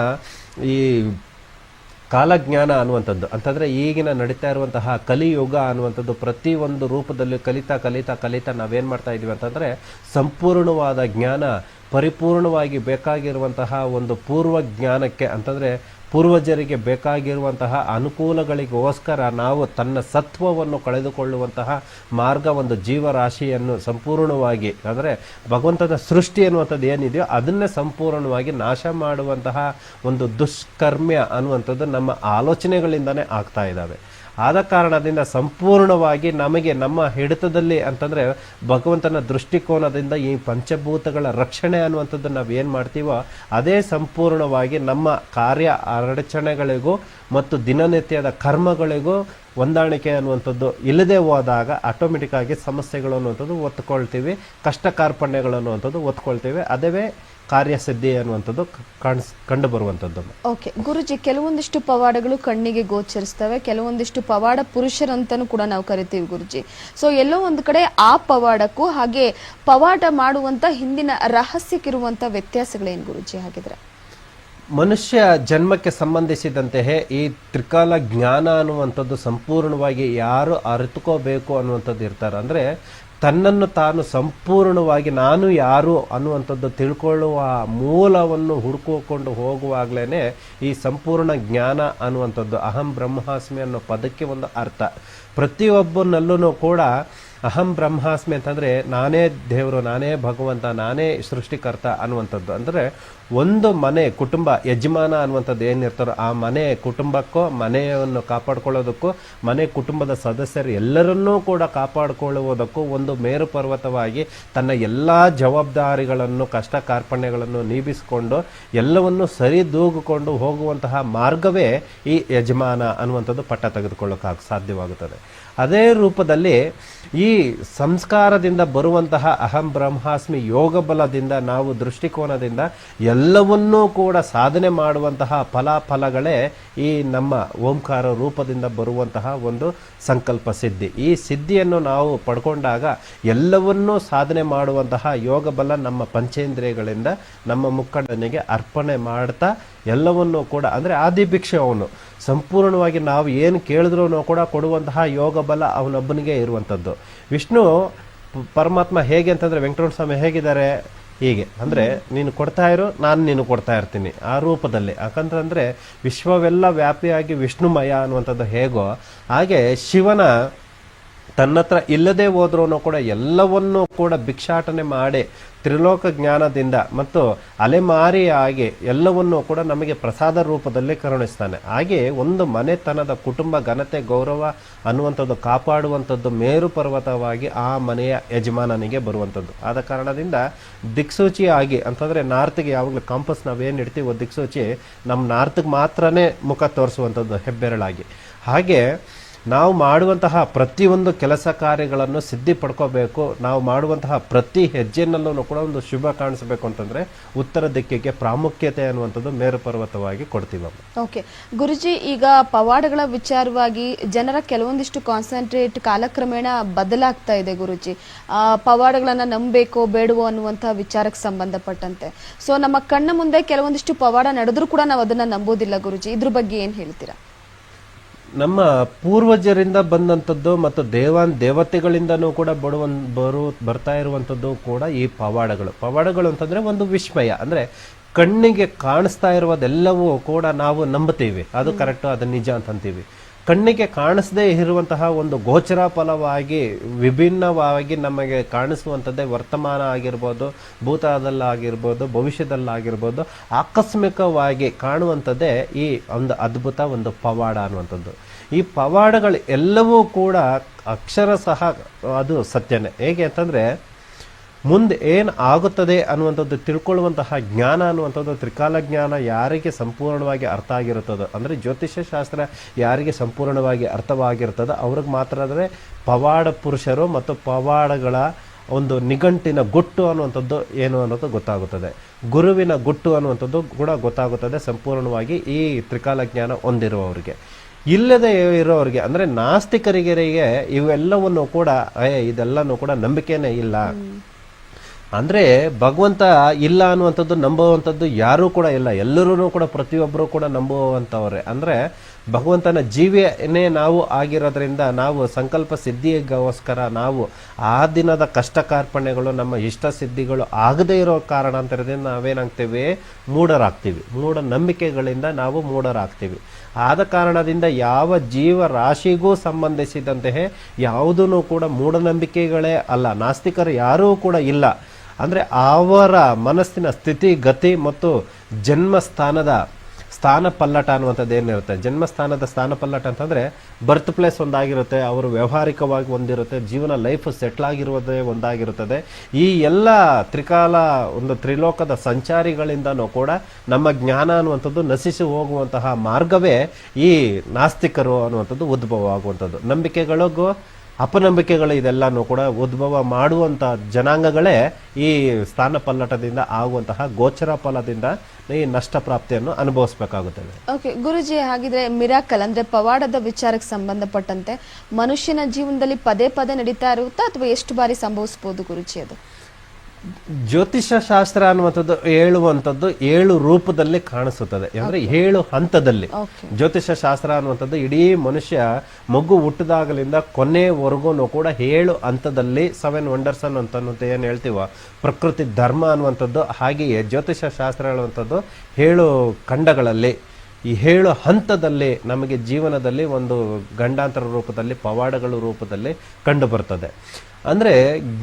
ಈ ಕಾಲಜ್ಞಾನ ಅನ್ನುವಂಥದ್ದು. ಅಂತಂದರೆ ಈಗಿನ ನಡೀತಾ ಇರುವಂತಹ ಕಲಿಯುಗ ಅನ್ನುವಂಥದ್ದು ಪ್ರತಿಯೊಂದು ರೂಪದಲ್ಲಿ ಕಲಿತಾ ಕಲಿತಾ ಕಲಿತಾ ನಾವೇನು ಮಾಡ್ತಾ ಇದ್ದೀವಿ ಅಂತಂದರೆ ಸಂಪೂರ್ಣವಾದ ಜ್ಞಾನ, ಪರಿಪೂರ್ಣವಾಗಿ ಬೇಕಾಗಿರುವಂತಹ ಒಂದು ಪೂರ್ವ ಜ್ಞಾನಕ್ಕೆ ಅಂತಂದರೆ ಪೂರ್ವಜರಿಗೆ ಬೇಕಾಗಿರುವಂತಹ ಅನುಕೂಲಗಳಿಗೋಸ್ಕರ ನಾವು ತನ್ನ ಸತ್ವವನ್ನು ಕಳೆದುಕೊಳ್ಳುವಂತಹ ಮಾರ್ಗ ಒಂದು ಜೀವರಾಶಿಯನ್ನು ಸಂಪೂರ್ಣವಾಗಿ, ಅಂದರೆ ಭಗವಂತನ ಸೃಷ್ಟಿ ಅನ್ನುವಂಥದ್ದು ಏನಿದೆಯೋ ಅದನ್ನೇ ಸಂಪೂರ್ಣವಾಗಿ ನಾಶ ಮಾಡುವಂತಹ ಒಂದು ದುಷ್ಕರ್ಮ್ಯ ಅನ್ನುವಂಥದ್ದು ನಮ್ಮ ಆಲೋಚನೆಗಳಿಂದನೇ ಆಗ್ತಾ ಇದ್ದಾವೆ. ಆದ ಕಾರಣದಿಂದ ಸಂಪೂರ್ಣವಾಗಿ ನಮಗೆ ನಮ್ಮ ಹಿಡಿತದಲ್ಲಿ ಅಂತಂದರೆ ಭಗವಂತನ ದೃಷ್ಟಿಕೋನದಿಂದ ಈ ಪಂಚಭೂತಗಳ ರಕ್ಷಣೆ ಅನ್ನುವಂಥದ್ದು ನಾವು ಏನು ಮಾಡ್ತೀವೋ ಅದೇ ಸಂಪೂರ್ಣವಾಗಿ ನಮ್ಮ ಕಾರ್ಯ ಅಡಚಣೆಗಳಿಗೂ ಮತ್ತು ದಿನನಿತ್ಯದ ಕರ್ಮಗಳಿಗೂ ಹೊಂದಾಣಿಕೆ ಅನ್ನುವಂಥದ್ದು ಇಲ್ಲದೆ ಹೋದಾಗ ಆಟೋಮೆಟಿಕ್ ಆಗಿ ಸಮಸ್ಯೆಗಳು ಅನ್ನುವಂಥದ್ದು ಒತ್ಕೊಳ್ತೀವಿ ಕಷ್ಟ ಕಾರ್ಪಣ್ಯಗಳು ಅನ್ನುವಂಥದ್ದು ಒತ್ಕೊಳ್ತೀವಿ. ಅದೇ ಕಾರ್ಯಸಿದ್ಧಿ ಅನ್ನುವಂಥದ್ದು ಕಾಣಿಸ್ ಕಂಡು ಬರುವಂಥದ್ದು ಓಕೆ ಗುರುಜಿ ಕೆಲವೊಂದಿಷ್ಟು ಪವಾಡಗಳು ಕಣ್ಣಿಗೆ ಗೋಚರಿಸ್ತವೆ ಕೆಲವೊಂದಿಷ್ಟು ಪವಾಡ ಪುರುಷರಂತನೂ ಕೂಡ ನಾವು ಕರಿತೀವಿ ಗುರುಜಿ. ಸೊ ಎಲ್ಲೋ ಒಂದು ಕಡೆ ಆ ಪವಾಡಕ್ಕೂ ಹಾಗೆ ಪವಾಡ ಮಾಡುವಂಥ ಹಿಂದಿನ ರಹಸ್ಯಕ್ಕಿರುವಂಥ ವ್ಯತ್ಯಾಸಗಳೇನು ಗುರುಜಿ ಹಾಗಿದ್ರೆ? ಮನುಷ್ಯ ಜನ್ಮಕ್ಕೆ ಸಂಬಂಧಿಸಿದಂತೆಯೇ ಈ ತ್ರಿಕಾಲ ಜ್ಞಾನ ಅನ್ನುವಂಥದ್ದು ಸಂಪೂರ್ಣವಾಗಿ ಯಾರು ಅರಿತುಕೋಬೇಕು ಅನ್ನುವಂಥದ್ದು ಇರ್ತಾರೆ. ಅಂದರೆ ತನ್ನನ್ನು ತಾನು ಸಂಪೂರ್ಣವಾಗಿ ನಾನು ಯಾರು ಅನ್ನುವಂಥದ್ದು ತಿಳ್ಕೊಳ್ಳುವ ಮೂಲವನ್ನು ಹುಡುಕಿಕೊಂಡು ಹೋಗುವಾಗಲೇ ಈ ಸಂಪೂರ್ಣ ಜ್ಞಾನ ಅನ್ನುವಂಥದ್ದು ಅಹಂ ಬ್ರಹ್ಮಾಸ್ಮಿ ಅನ್ನೋ ಪದಕ್ಕೆ ಒಂದು ಅರ್ಥ. ಪ್ರತಿಯೊಬ್ಬನಲ್ಲೂ ಕೂಡ ಅಹಂ ಬ್ರಹ್ಮಾಸ್ಮಿ ಅಂತಂದರೆ ನಾನೇ ದೇವರು, ನಾನೇ ಭಗವಂತ, ನಾನೇ ಸೃಷ್ಟಿಕರ್ತ ಅನ್ನುವಂಥದ್ದು. ಅಂದರೆ ಒಂದು ಮನೆ, ಕುಟುಂಬ, ಯಜಮಾನ ಅನ್ನುವಂಥದ್ದು ಏನಿರ್ತಾರೋ ಆ ಮನೆ ಕುಟುಂಬಕ್ಕೋ, ಮನೆಯನ್ನು ಕಾಪಾಡ್ಕೊಳ್ಳೋದಕ್ಕೂ, ಮನೆ ಕುಟುಂಬದ ಸದಸ್ಯರು ಎಲ್ಲರನ್ನೂ ಕೂಡ ಕಾಪಾಡಿಕೊಳ್ಳುವುದಕ್ಕೂ ಒಂದು ಮೇರು ಪರ್ವತವಾಗಿ ತನ್ನ ಎಲ್ಲ ಜವಾಬ್ದಾರಿಗಳನ್ನು, ಕಷ್ಟ ಕಾರ್ಪಣ್ಯಗಳನ್ನು ನೀಬಿಸಿಕೊಂಡು ಎಲ್ಲವನ್ನು ಸರಿದೂಗಿಕೊಂಡು ಹೋಗುವಂತಹ ಮಾರ್ಗವೇ ಈ ಯಜಮಾನ ಅನ್ನುವಂಥದ್ದು ಪಟ್ಟ ತೆಗೆದುಕೊಳ್ಳೋಕ್ಕಾಗ ಸಾಧ್ಯವಾಗುತ್ತದೆ. ಅದೇ ರೂಪದಲ್ಲಿ ಈ ಸಂಸ್ಕಾರದಿಂದ ಬರುವಂತಹ ಅಹಂ ಬ್ರಹ್ಮಾಸ್ಮಿ ಯೋಗ ಬಲದಿಂದ ನಾವು ದೃಷ್ಟಿಕೋನದಿಂದ ಎಲ್ಲವನ್ನೂ ಕೂಡ ಸಾಧನೆ ಮಾಡುವಂತಹ ಫಲಾಫಲಗಳೇ ಈ ನಮ್ಮ ಓಂಕಾರ ರೂಪದಿಂದ ಬರುವಂತಹ ಒಂದು ಸಂಕಲ್ಪ ಸಿದ್ಧಿ. ಈ ಸಿದ್ಧಿಯನ್ನು ನಾವು ಪಡ್ಕೊಂಡಾಗ ಎಲ್ಲವನ್ನೂ ಸಾಧನೆ ಮಾಡುವಂತಹ ಯೋಗ ಬಲ ನಮ್ಮ ಪಂಚೇಂದ್ರಿಯಗಳಿಂದ ನಮ್ಮ ಮುಖಂಡನಿಗೆ ಅರ್ಪಣೆ ಮಾಡ್ತಾ ಎಲ್ಲವನ್ನೂ ಕೂಡ, ಅಂದರೆ ಆದಿ ಭಿಕ್ಷೆ ಅವನು. ಸಂಪೂರ್ಣವಾಗಿ ನಾವು ಏನು ಕೇಳಿದ್ರೂ ಕೂಡ ಕೊಡುವಂತಹ ಯೋಗ ಬಲ ಅವನೊಬ್ಬನಿಗೆ ಇರುವಂಥದ್ದು. ವಿಷ್ಣು ಪರಮಾತ್ಮ ಹೇಗೆ ಅಂತಂದರೆ ವೆಂಕಟರಮಣ ಸ್ವಾಮಿ ಹೇಗಿದ್ದಾರೆ? ಹೀಗೆ. ಅಂದರೆ ನೀನು ಕೊಡ್ತಾ ಇರು, ನಾನು ನೀನು ಕೊಡ್ತಾ ಇರ್ತೀನಿ. ಆ ರೂಪದಲ್ಲಿ. ಯಾಕಂತಂದರೆ ವಿಶ್ವವೆಲ್ಲ ವ್ಯಾಪಿಯಾಗಿ ವಿಷ್ಣುಮಯ ಅನ್ನುವಂಥದ್ದು ಹೇಗೋ, ಹಾಗೆ ಶಿವನ ತನ್ನ ಹತ್ರ ಇಲ್ಲದೆ ಹೋದ್ರೂ ಕೂಡ ಎಲ್ಲವನ್ನೂ ಕೂಡ ಭಿಕ್ಷಾಟನೆ ಮಾಡಿ ತ್ರಿಲೋಕ ಜ್ಞಾನದಿಂದ ಮತ್ತು ಅಲೆಮಾರಿಯಾಗಿ ಎಲ್ಲವನ್ನೂ ಕೂಡ ನಮಗೆ ಪ್ರಸಾದ ರೂಪದಲ್ಲಿ ಕರುಣಿಸ್ತಾನೆ. ಹಾಗೆ ಒಂದು ಮನೆತನದ ಕುಟುಂಬ ಘನತೆ ಗೌರವ ಅನ್ನುವಂಥದ್ದು ಕಾಪಾಡುವಂಥದ್ದು ಮೇರು ಪರ್ವತವಾಗಿ ಆ ಮನೆಯ ಯಜಮಾನನಿಗೆ ಬರುವಂಥದ್ದು. ಆದ ಕಾರಣದಿಂದ ದಿಕ್ಸೂಚಿಯಾಗಿ ಅಂತಂದ್ರೆ ನಾರ್ತ್ಗೆ ಯಾವಾಗಲೂ ಕಾಂಪಸ್ ನಾವೇನು ಇಡ್ತೀವೋ ದಿಕ್ಸೂಚಿ ನಮ್ಮ ನಾರ್ತ್ಗೆ ಮಾತ್ರನೇ ಮುಖ ತೋರಿಸುವಂಥದ್ದು ಹೆಬ್ಬೆರಳಾಗಿ. ಹಾಗೆ ನಾವು ಮಾಡುವಂತಹ ಪ್ರತಿಯೊಂದು ಕೆಲಸ ಕಾರ್ಯಗಳನ್ನು ಸಿದ್ಧಿ ಪಡ್ಕೋಬೇಕು ನಾವು ಮಾಡುವಂತಹ ಪ್ರತಿ ಹೆಜ್ಜೆನಲ್ಲೂ ಕೂಡ ಒಂದು ಶುಭ ಕಾಣಿಸಬೇಕು ಅಂತಂದ್ರೆ ಉತ್ತರ ದಿಕ್ಕಿಗೆ ಪ್ರಾಮುಖ್ಯತೆ ಅನ್ನುವಂಥದ್ದು ಮೇರುಪರ್ವತವಾಗಿ ಕೊಡ್ತೀವಿ ಓಕೆ ಗುರುಜಿ, ಈಗ ಪವಾಡಗಳ ವಿಚಾರವಾಗಿ ಜನರ ಕೆಲವೊಂದಿಷ್ಟು ಕಾನ್ಸಂಟ್ರೇಟ್ ಕಾಲಕ್ರಮೇಣ ಬದಲಾಗ್ತಾ ಇದೆ ಗುರುಜಿ. ಪವಾಡಗಳನ್ನು ಪವಾಡಗಳನ್ನ ನಂಬಬೇಕೋ ಬೇಡವೋ ಅನ್ನುವಂಥ ವಿಚಾರಕ್ಕೆ ಸಂಬಂಧಪಟ್ಟಂತೆ. ಸೊ ನಮ್ಮ ಕಣ್ಣ ಮುಂದೆ ಕೆಲವೊಂದಿಷ್ಟು ಪವಾಡ ನಡೆದ್ರೂ ಕೂಡ ನಾವು ಅದನ್ನ ನಂಬೋದಿಲ್ಲ ಗುರುಜಿ. ಇದ್ರ ಬಗ್ಗೆ ಏನು ಹೇಳ್ತೀರಾ? ನಮ್ಮ ಪೂರ್ವಜರಿಂದ ಬಂದಂಥದ್ದು ಮತ್ತು ದೇವಾನ್ ದೇವತೆಗಳಿಂದನೂ ಕೂಡ ಬಡುವ ಬರು ಬರ್ತಾ ಇರುವಂಥದ್ದು ಕೂಡ ಈ ಪವಾಡಗಳು. ಪವಾಡಗಳು ಅಂತಂದರೆ ಒಂದು ವಿಸ್ಮಯ. ಅಂದರೆ ಕಣ್ಣಿಗೆ ಕಾಣಿಸ್ತಾ ಇರುವುದೆಲ್ಲವೂ ಕೂಡ ನಾವು ನಂಬುತ್ತೀವಿ. ಅದು ಕರೆಕ್ಟ್ ಅದು ನಿಜ ಅಂತಂತೀವಿ ಕಣ್ಣಿಗೆ ಕಾಣಿಸದೇ ಇರುವಂತಹ ಒಂದು ಗೋಚರ ಫಲವಾಗಿ ವಿಭಿನ್ನವಾಗಿ ನಮಗೆ ಕಾಣಿಸುವಂಥದ್ದೇ ವರ್ತಮಾನ ಆಗಿರ್ಬೋದು ಭೂತದಲ್ಲಾಗಿರ್ಬೋದು ಭವಿಷ್ಯದಲ್ಲಾಗಿರ್ಬೋದು ಆಕಸ್ಮಿಕವಾಗಿ ಕಾಣುವಂಥದ್ದೇ ಈ ಒಂದು ಅದ್ಭುತ ಒಂದು ಪವಾಡ ಅನ್ನುವಂಥದ್ದು. ಈ ಪವಾಡಗಳು ಎಲ್ಲವೂ ಕೂಡ ಅಕ್ಷರ ಸಹ ಅದು ಸತ್ಯನೇ. ಹೇಗೆ ಅಂತಂದರೆ, ಮುಂದೆ ಏನು ಆಗುತ್ತದೆ ಅನ್ನುವಂಥದ್ದು ತಿಳ್ಕೊಳ್ಳುವಂತಹ ಜ್ಞಾನ ಅನ್ನುವಂಥದ್ದು ತ್ರಿಕಾಲ ಜ್ಞಾನ ಯಾರಿಗೆ ಸಂಪೂರ್ಣವಾಗಿ ಅರ್ಥ ಆಗಿರುತ್ತದೋ, ಅಂದರೆ ಜ್ಯೋತಿಷ್ಯ ಶಾಸ್ತ್ರ ಯಾರಿಗೆ ಸಂಪೂರ್ಣವಾಗಿ ಅರ್ಥವಾಗಿರ್ತದೋ, ಅವ್ರಿಗೆ ಮಾತ್ರ ಅಂದರೆ ಪವಾಡ ಪುರುಷರು ಮತ್ತು ಪವಾಡಗಳ ಒಂದು ನಿಘಂಟಿನ ಗುಟ್ಟು ಅನ್ನುವಂಥದ್ದು ಏನು ಅನ್ನೋದು ಗೊತ್ತಾಗುತ್ತದೆ. ಗುರುವಿನ ಗುಟ್ಟು ಅನ್ನುವಂಥದ್ದು ಕೂಡ ಗೊತ್ತಾಗುತ್ತದೆ ಸಂಪೂರ್ಣವಾಗಿ ಈ ತ್ರಿಕಾಲ ಜ್ಞಾನ ಹೊಂದಿರುವವರಿಗೆ. ಇಲ್ಲದೆ ಇರೋರಿಗೆ, ಅಂದರೆ ನಾಸ್ತಿಕರಿಗೆ ಇವೆಲ್ಲವನ್ನು ಕೂಡ ಇದೆಲ್ಲನೂ ಕೂಡ ನಂಬಿಕೆನೇ ಇಲ್ಲ. ಅಂದ್ರೆ ಭಗವಂತ ಇಲ್ಲ ಅನ್ನುವಂಥದ್ದು ನಂಬುವಂಥದ್ದು ಯಾರೂ ಕೂಡ ಇಲ್ಲ. ಎಲ್ಲರೂ ಕೂಡ ಪ್ರತಿಯೊಬ್ಬರು ಕೂಡ ನಂಬುವಂಥವ್ರೆ. ಅಂದ್ರೆ ಭಗವಂತನ ಜೀವಿಯೇ ನಾವು ಆಗಿರೋದ್ರಿಂದ ನಾವು ಸಂಕಲ್ಪ ಸಿದ್ಧಿಗೋಸ್ಕರ ನಾವು ಆ ದಿನದ ಕಷ್ಟ ಕಾರ್ಪಣ್ಯಗಳು ನಮ್ಮ ಇಷ್ಟ ಸಿದ್ಧಿಗಳು ಆಗದೇ ಇರೋ ಕಾರಣಾಂತರದಿಂದ ನಾವೇನಾಗ್ತೀವಿ? ಮೂಢರಾಗ್ತೀವಿ. ಮೂಢ ನಂಬಿಕೆಗಳಿಂದ ನಾವು ಮೂಢರಾಗ್ತೀವಿ. ಆದ ಕಾರಣದಿಂದ ಯಾವ ಜೀವ ರಾಶಿಗೂ ಸಂಬಂಧಿಸಿದಂತೆ ಯಾವುದೂ ಕೂಡ ಮೂಢನಂಬಿಕೆಗಳೇ ಅಲ್ಲ, ನಾಸ್ತಿಕರು ಯಾರೂ ಕೂಡ ಇಲ್ಲ. ಅಂದರೆ ಅವರ ಮನಸ್ಸಿನ ಸ್ಥಿತಿ, ಗತಿ ಮತ್ತು ಜನ್ಮಸ್ಥಾನದ ಸ್ಥಾನ ಪಲ್ಲಟ ಅನ್ನುವಂಥದ್ದು ಏನಿರುತ್ತೆ ಜನ್ಮಸ್ಥಾನದ ಸ್ಥಾನ ಪಲ್ಲಟ ಅಂತಂದರೆ ಬರ್ತ್ ಪ್ಲೇಸ್ ಒಂದಾಗಿರುತ್ತೆ, ಅವರು ವ್ಯಾವಹಾರಿಕವಾಗಿ ಒಂದಿರುತ್ತೆ, ಜೀವನ ಲೈಫ್ ಸೆಟ್ಲ್ ಆಗಿರುವುದೇ ಒಂದಾಗಿರುತ್ತದೆ. ಈ ಎಲ್ಲ ತ್ರಿಕಾಲ ಒಂದು ತ್ರಿಲೋಕದ ಸಂಚಾರಿಗಳಿಂದನೂ ಕೂಡ ನಮ್ಮ ಜ್ಞಾನ ಅನ್ನುವಂಥದ್ದು ನಶಿಸಿ ಹೋಗುವಂತಹ ಮಾರ್ಗವೇ ಈ ನಾಸ್ತಿಕರು ಅನ್ನುವಂಥದ್ದು ಉದ್ಭವ ಆಗುವಂಥದ್ದು. ನಂಬಿಕೆಗಳಿಗೂ ಅಪನಂಬಿಕೆಗಳು ಇದೆಲ್ಲನೂ ಕೂಡ ಉದ್ಭವ ಮಾಡುವಂಥ ಜನಾಂಗಗಳೇ ಈ ಸ್ಥಾನ ಪಲ್ಲಟದಿಂದ ಆಗುವಂತಹ ಗೋಚರ ಫಲದಿಂದ ಈ ನಷ್ಟ ಪ್ರಾಪ್ತಿಯನ್ನು ಅನುಭವಿಸಬೇಕಾಗುತ್ತದೆ. ಓಕೆ ಗುರುಜಿ, ಹಾಗಿದ್ರೆ ಮಿರಾಕಲ್ ಅಂದ್ರೆ ಪವಾಡದ ವಿಚಾರಕ್ಕೆ ಸಂಬಂಧಪಟ್ಟಂತೆ ಮನುಷ್ಯನ ಜೀವನದಲ್ಲಿ ಪದೇ ಪದೇ ನಡೀತಾ ಇರುತ್ತಾ ಅಥವಾ ಎಷ್ಟು ಬಾರಿ ಸಂಭವಿಸಬಹುದು ಗುರುಜಿ ಅದು? ಜ್ಯೋತಿಷ ಶಾಸ್ತ್ರ ಅನ್ನುವಂಥದ್ದು ಹೇಳುವಂಥದ್ದು ಏಳು ರೂಪದಲ್ಲಿ ಕಾಣಿಸುತ್ತದೆ. ಅಂದ್ರೆ ಏಳು ಹಂತದಲ್ಲಿ. ಜ್ಯೋತಿಷ್ಯ ಜ್ಯೋತಿಷ ಶಾಸ್ತ್ರ ಅನ್ನುವಂಥದ್ದು ಇಡೀ ಮನುಷ್ಯ ಮಗು ಹುಟ್ಟಿದಾಗಲಿಂದ ಕೊನೆವರೆಗೂ ಕೂಡ ಏಳು ಹಂತದಲ್ಲಿ ಸೆವೆನ್ ವಂಡರ್ಸ್ ಅನ್ನುವಂಥ ಏನು ಹೇಳ್ತೀವ ಪ್ರಕೃತಿ ಧರ್ಮ ಅನ್ನುವಂಥದ್ದು ಹಾಗೆಯೇ ಜ್ಯೋತಿಷ್ಯ ಶಾಸ್ತ್ರ ಹೇಳುವಂಥದ್ದು ಏಳು ಖಂಡಗಳಲ್ಲಿ ಈ ಹೇಳೋ ಹಂತದಲ್ಲಿ ನಮಗೆ ಜೀವನದಲ್ಲಿ ಒಂದು ಗಂಡಾಂತರ ರೂಪದಲ್ಲಿ, ಪವಾಡಗಳ ರೂಪದಲ್ಲಿ ಕಂಡು ಬರ್ತದೆ. ಅಂದರೆ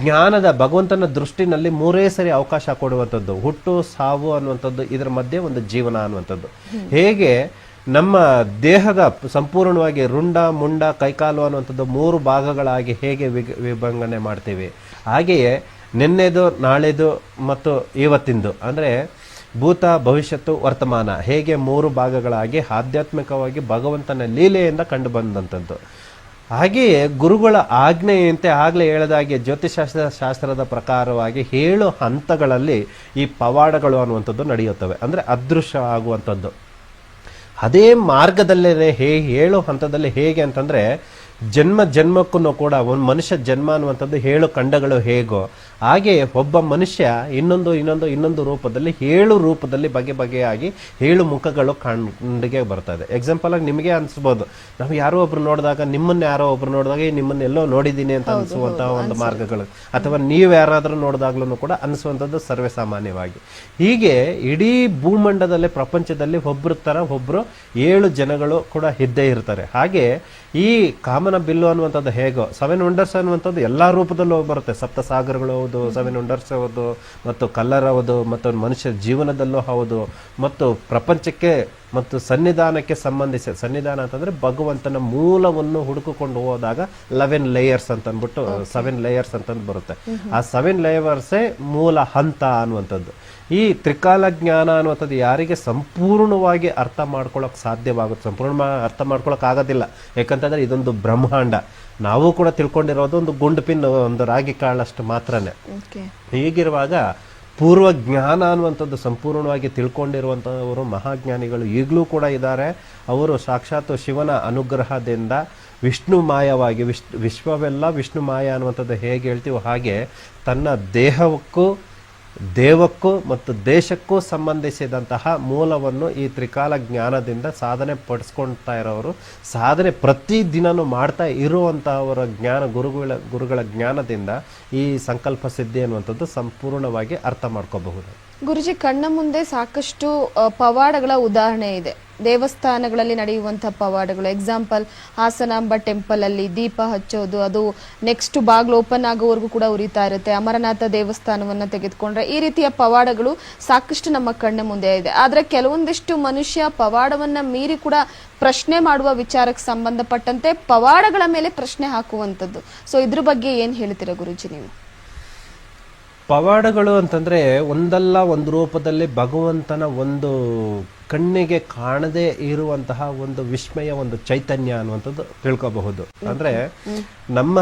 ಜ್ಞಾನದ ಭಗವಂತನ ದೃಷ್ಟಿನಲ್ಲಿ ಮೂರೇ ಸರಿ ಅವಕಾಶ ಕೊಡುವಂಥದ್ದು, ಹುಟ್ಟು, ಸಾವು ಅನ್ನುವಂಥದ್ದು, ಇದರ ಮಧ್ಯೆ ಒಂದು ಜೀವನ ಅನ್ನುವಂಥದ್ದು. ಹೇಗೆ ನಮ್ಮ ದೇಹದ ಸಂಪೂರ್ಣವಾಗಿ ರುಂಡ, ಮುಂಡ, ಕೈಕಾಲು ಅನ್ನುವಂಥದ್ದು ಮೂರು ಭಾಗಗಳಾಗಿ ಹೇಗೆ ವಿಭಂಗನೆ ಮಾಡ್ತೀವಿ? ಹಾಗೆಯೇ ನಿನ್ನೆದು, ನಾಳೆದು ಮತ್ತು ಇವತ್ತಿಂದು. ಅಂದ್ರೆ ಭೂತ ಭವಿಷ್ಯತ್ತು ವರ್ತಮಾನ ಹೇಗೆ ಮೂರು ಭಾಗಗಳಾಗಿ ಆಧ್ಯಾತ್ಮಿಕವಾಗಿ ಭಗವಂತನ ಲೀಲೆಯಿಂದ ಕಂಡು ಬಂದಂಥದ್ದು ಹಾಗೆಯೇ ಗುರುಗಳ ಆಜ್ಞೆಯಂತೆ ಆಗಲೇ ಹೇಳಿದಾಗೆ ಜ್ಯೋತಿಷಾಸ್ತ್ರ ಶಾಸ್ತ್ರದ ಪ್ರಕಾರವಾಗಿ ಏಳು ಹಂತಗಳಲ್ಲಿ ಈ ಪವಾಡಗಳು ಅನ್ನುವಂಥದ್ದು ನಡೆಯುತ್ತವೆ. ಅಂದರೆ ಅದೃಶ್ಯ ಆಗುವಂಥದ್ದು. ಅದೇ ಮಾರ್ಗದಲ್ಲೇ ಹೇ ಏಳು ಹಂತದಲ್ಲಿ ಹೇಗೆ ಅಂತಂದ್ರೆ ಜನ್ಮ ಜನ್ಮಕ್ಕೂ ಕೂಡ ಒಂದು ಮನುಷ್ಯ ಜನ್ಮ ಅನ್ನುವಂಥದ್ದು ಹೇಳು ಖಂಡಗಳು ಹೇಗೋ ಹಾಗೆ ಒಬ್ಬ ಮನುಷ್ಯ ಇನ್ನೊಂದು ಇನ್ನೊಂದು ಇನ್ನೊಂದು ರೂಪದಲ್ಲಿ ಏಳು ರೂಪದಲ್ಲಿ ಬಗೆ ಬಗೆಯಾಗಿ ಏಳು ಮುಖಗಳು ಕಂಡಿಗೆ ಬರ್ತದೆ. ಎಕ್ಸಾಂಪಲ್ ಆಗಿ ನಿಮಗೆ ಅನಿಸ್ಬೋದು. ನಾವು ಯಾರೋ ಒಬ್ರು ನೋಡಿದಾಗ ನಿಮ್ಮನ್ನ ಯಾರೋ ಒಬ್ರು ನೋಡಿದಾಗ ನಿಮ್ಮನ್ನೆಲ್ಲೋ ನೋಡಿದ್ದೀನಿ ಅಂತ ಅನಿಸುವಂತಹ ಒಂದು ಮಾರ್ಗಗಳು. ಅಥವಾ ನೀವು ಯಾರಾದರೂ ನೋಡಿದಾಗ್ಲೂ ಕೂಡ ಅನಿಸುವಂಥದ್ದು ಸರ್ವೇ ಸಾಮಾನ್ಯವಾಗಿ ಹೀಗೆ ಇಡೀ ಭೂಮಂಡದಲ್ಲಿ ಪ್ರಪಂಚದಲ್ಲಿ ಒಬ್ಬರ ತರ ಒಬ್ಬರು ಏಳು ಜನಗಳು ಕೂಡ ಇದ್ದೇ ಇರ್ತಾರೆ. ಹಾಗೆ ಈ ಕಾಮನ ಬಿಲ್ಲು ಅನ್ನುವಂಥದ್ದು ಹೇಗೋ ಸೆವೆನ್ ವಂಡರ್ಸ್ ಅನ್ನುವಂಥದ್ದು ಎಲ್ಲ ರೂಪದಲ್ಲೂ ಬರುತ್ತೆ. ಸಪ್ತ ಸಾಗರಗಳು ಹೌದು ಸೆವೆನ್ ವಂಡರ್ಸ್ ಹೌದು ಮತ್ತು ಕಲ್ಲರ್ ಹೌದು ಮತ್ತು ಮನುಷ್ಯ ಜೀವನದಲ್ಲೂ ಹೌದು ಮತ್ತು ಪ್ರಪಂಚಕ್ಕೆ ಮತ್ತು ಸನ್ನಿಧಾನಕ್ಕೆ ಸಂಬಂಧಿಸಿದ ಸನ್ನಿಧಾನ ಅಂತಂದರೆ ಭಗವಂತನ ಮೂಲವನ್ನು ಹುಡುಕಿಕೊಂಡು ಹೋದಾಗ ಲೆವೆನ್ ಲೇಯರ್ಸ್ ಅಂತ ಅಂದ್ಬಿಟ್ಟು ಸೆವೆನ್ ಲೇಯರ್ಸ್ ಅಂತಂದು ಬರುತ್ತೆ. ಆ ಸೆವೆನ್ ಲೇಯರ್ಸೇ ಮೂಲ ಹಂತ ಅನ್ನುವಂಥದ್ದು. ಈ ತ್ರಿಕಾಲ ಜ್ಞಾನ ಅನ್ನುವಂಥದ್ದು ಯಾರಿಗೆ ಸಂಪೂರ್ಣವಾಗಿ ಅರ್ಥ ಮಾಡ್ಕೊಳ್ಳೋಕೆ ಸಾಧ್ಯವಾಗುತ್ತೆ ಸಂಪೂರ್ಣ ಅರ್ಥ ಮಾಡ್ಕೊಳ್ಳೋಕೆ ಆಗೋದಿಲ್ಲ. ಯಾಕಂತಂದರೆ ಇದೊಂದು ಬ್ರಹ್ಮಾಂಡ. ನಾವು ಕೂಡ ತಿಳ್ಕೊಂಡಿರೋದು ಒಂದು ಗುಂಡು ಪಿನ್ ಒಂದು ರಾಗಿ ಕಾಳಷ್ಟು ಮಾತ್ರನೇ. ಹೀಗಿರುವಾಗ ಪೂರ್ವ ಜ್ಞಾನ ಅನ್ನುವಂಥದ್ದು ಸಂಪೂರ್ಣವಾಗಿ ತಿಳ್ಕೊಂಡಿರುವಂಥವರು ಮಹಾಜ್ಞಾನಿಗಳು ಈಗಲೂ ಕೂಡ ಇದ್ದಾರೆ. ಅವರು ಸಾಕ್ಷಾತ್ ಶಿವನ ಅನುಗ್ರಹದಿಂದ ವಿಷ್ಣು ಮಾಯವಾಗಿ ವಿಶ್ ವಿಶ್ವವೆಲ್ಲ ವಿಷ್ಣು ಮಾಯ ಅನ್ನುವಂಥದ್ದು ಹೇಗೆ ಹೇಳ್ತೀವೋ ಹಾಗೆ ತನ್ನ ದೇಹಕ್ಕೂ ದೇವಕ್ಕೂ ಮತ್ತು ದೇಶಕ್ಕೂ ಸಂಬಂಧಿಸಿದಂತಹ ಮೂಲವನ್ನು ಈ ತ್ರಿಕಾಲ ಜ್ಞಾನದಿಂದ ಸಾಧನೆ ಪಡಿಸ್ಕೊಳ್ತಾ ಇರೋರು. ಸಾಧನೆ ಪ್ರತಿ ದಿನನೂ ಮಾಡ್ತಾ ಇರುವಂತಹವರ ಜ್ಞಾನ, ಗುರುಗಳ ಗುರುಗಳ ಜ್ಞಾನದಿಂದ ಈ ಸಂಕಲ್ಪ ಸಿದ್ಧಿ ಅನ್ನುವಂಥದ್ದು ಸಂಪೂರ್ಣವಾಗಿ ಅರ್ಥ ಮಾಡ್ಕೋಬಹುದು. ಗುರುಜಿ, ಕಣ್ಣ ಮುಂದೆ ಸಾಕಷ್ಟು ಪವಾಡಗಳ ಉದಾಹರಣೆ ಇದೆ. ದೇವಸ್ಥಾನಗಳಲ್ಲಿ ನಡೆಯುವಂತಹ ಪವಾಡಗಳು ಎಕ್ಸಾಂಪಲ್ ಹಾಸನಾಂಬ ಟೆಂಪಲ್ ಅಲ್ಲಿ ದೀಪ ಹಚ್ಚೋದು, ಅದು ನೆಕ್ಸ್ಟ್ ಬಾಗ್ಲು ಓಪನ್ ಆಗೋವರೆಗೂ ಕೂಡ ಉರಿತಾ ಇರುತ್ತೆ. ಅಮರನಾಥ ದೇವಸ್ಥಾನವನ್ನ ತೆಗೆದುಕೊಂಡ್ರೆ ಈ ರೀತಿಯ ಪವಾಡಗಳು ಸಾಕಷ್ಟು ನಮ್ಮ ಕಣ್ಣ ಮುಂದೆ ಇದೆ. ಆದ್ರೆ ಕೆಲವೊಂದಿಷ್ಟು ಮನುಷ್ಯ ಪವಾಡವನ್ನ ಮೀರಿ ಕೂಡ ಪ್ರಶ್ನೆ ಮಾಡುವ ವಿಚಾರಕ್ಕೆ ಸಂಬಂಧಪಟ್ಟಂತೆ ಪವಾಡಗಳ ಮೇಲೆ ಪ್ರಶ್ನೆ ಹಾಕುವಂಥದ್ದು. ಸೊ ಇದ್ರ ಬಗ್ಗೆ ಏನ್ ಹೇಳ್ತೀರಾ ಗುರುಜಿ ನೀವು? ಪವಾಡಗಳು ಅಂತಂದ್ರೆ ಒಂದಲ್ಲ ಒಂದು ರೂಪದಲ್ಲಿ ಭಗವಂತನ ಒಂದು ಕಣ್ಣಿಗೆ ಕಾಣದೇ ಇರುವಂತಹ ಒಂದು ವಿಸ್ಮಯ, ಒಂದು ಚೈತನ್ಯ ಅನ್ನುವಂಥದ್ದು ತಿಳ್ಕೋಬಹುದು. ಅಂದ್ರೆ ನಮ್ಮ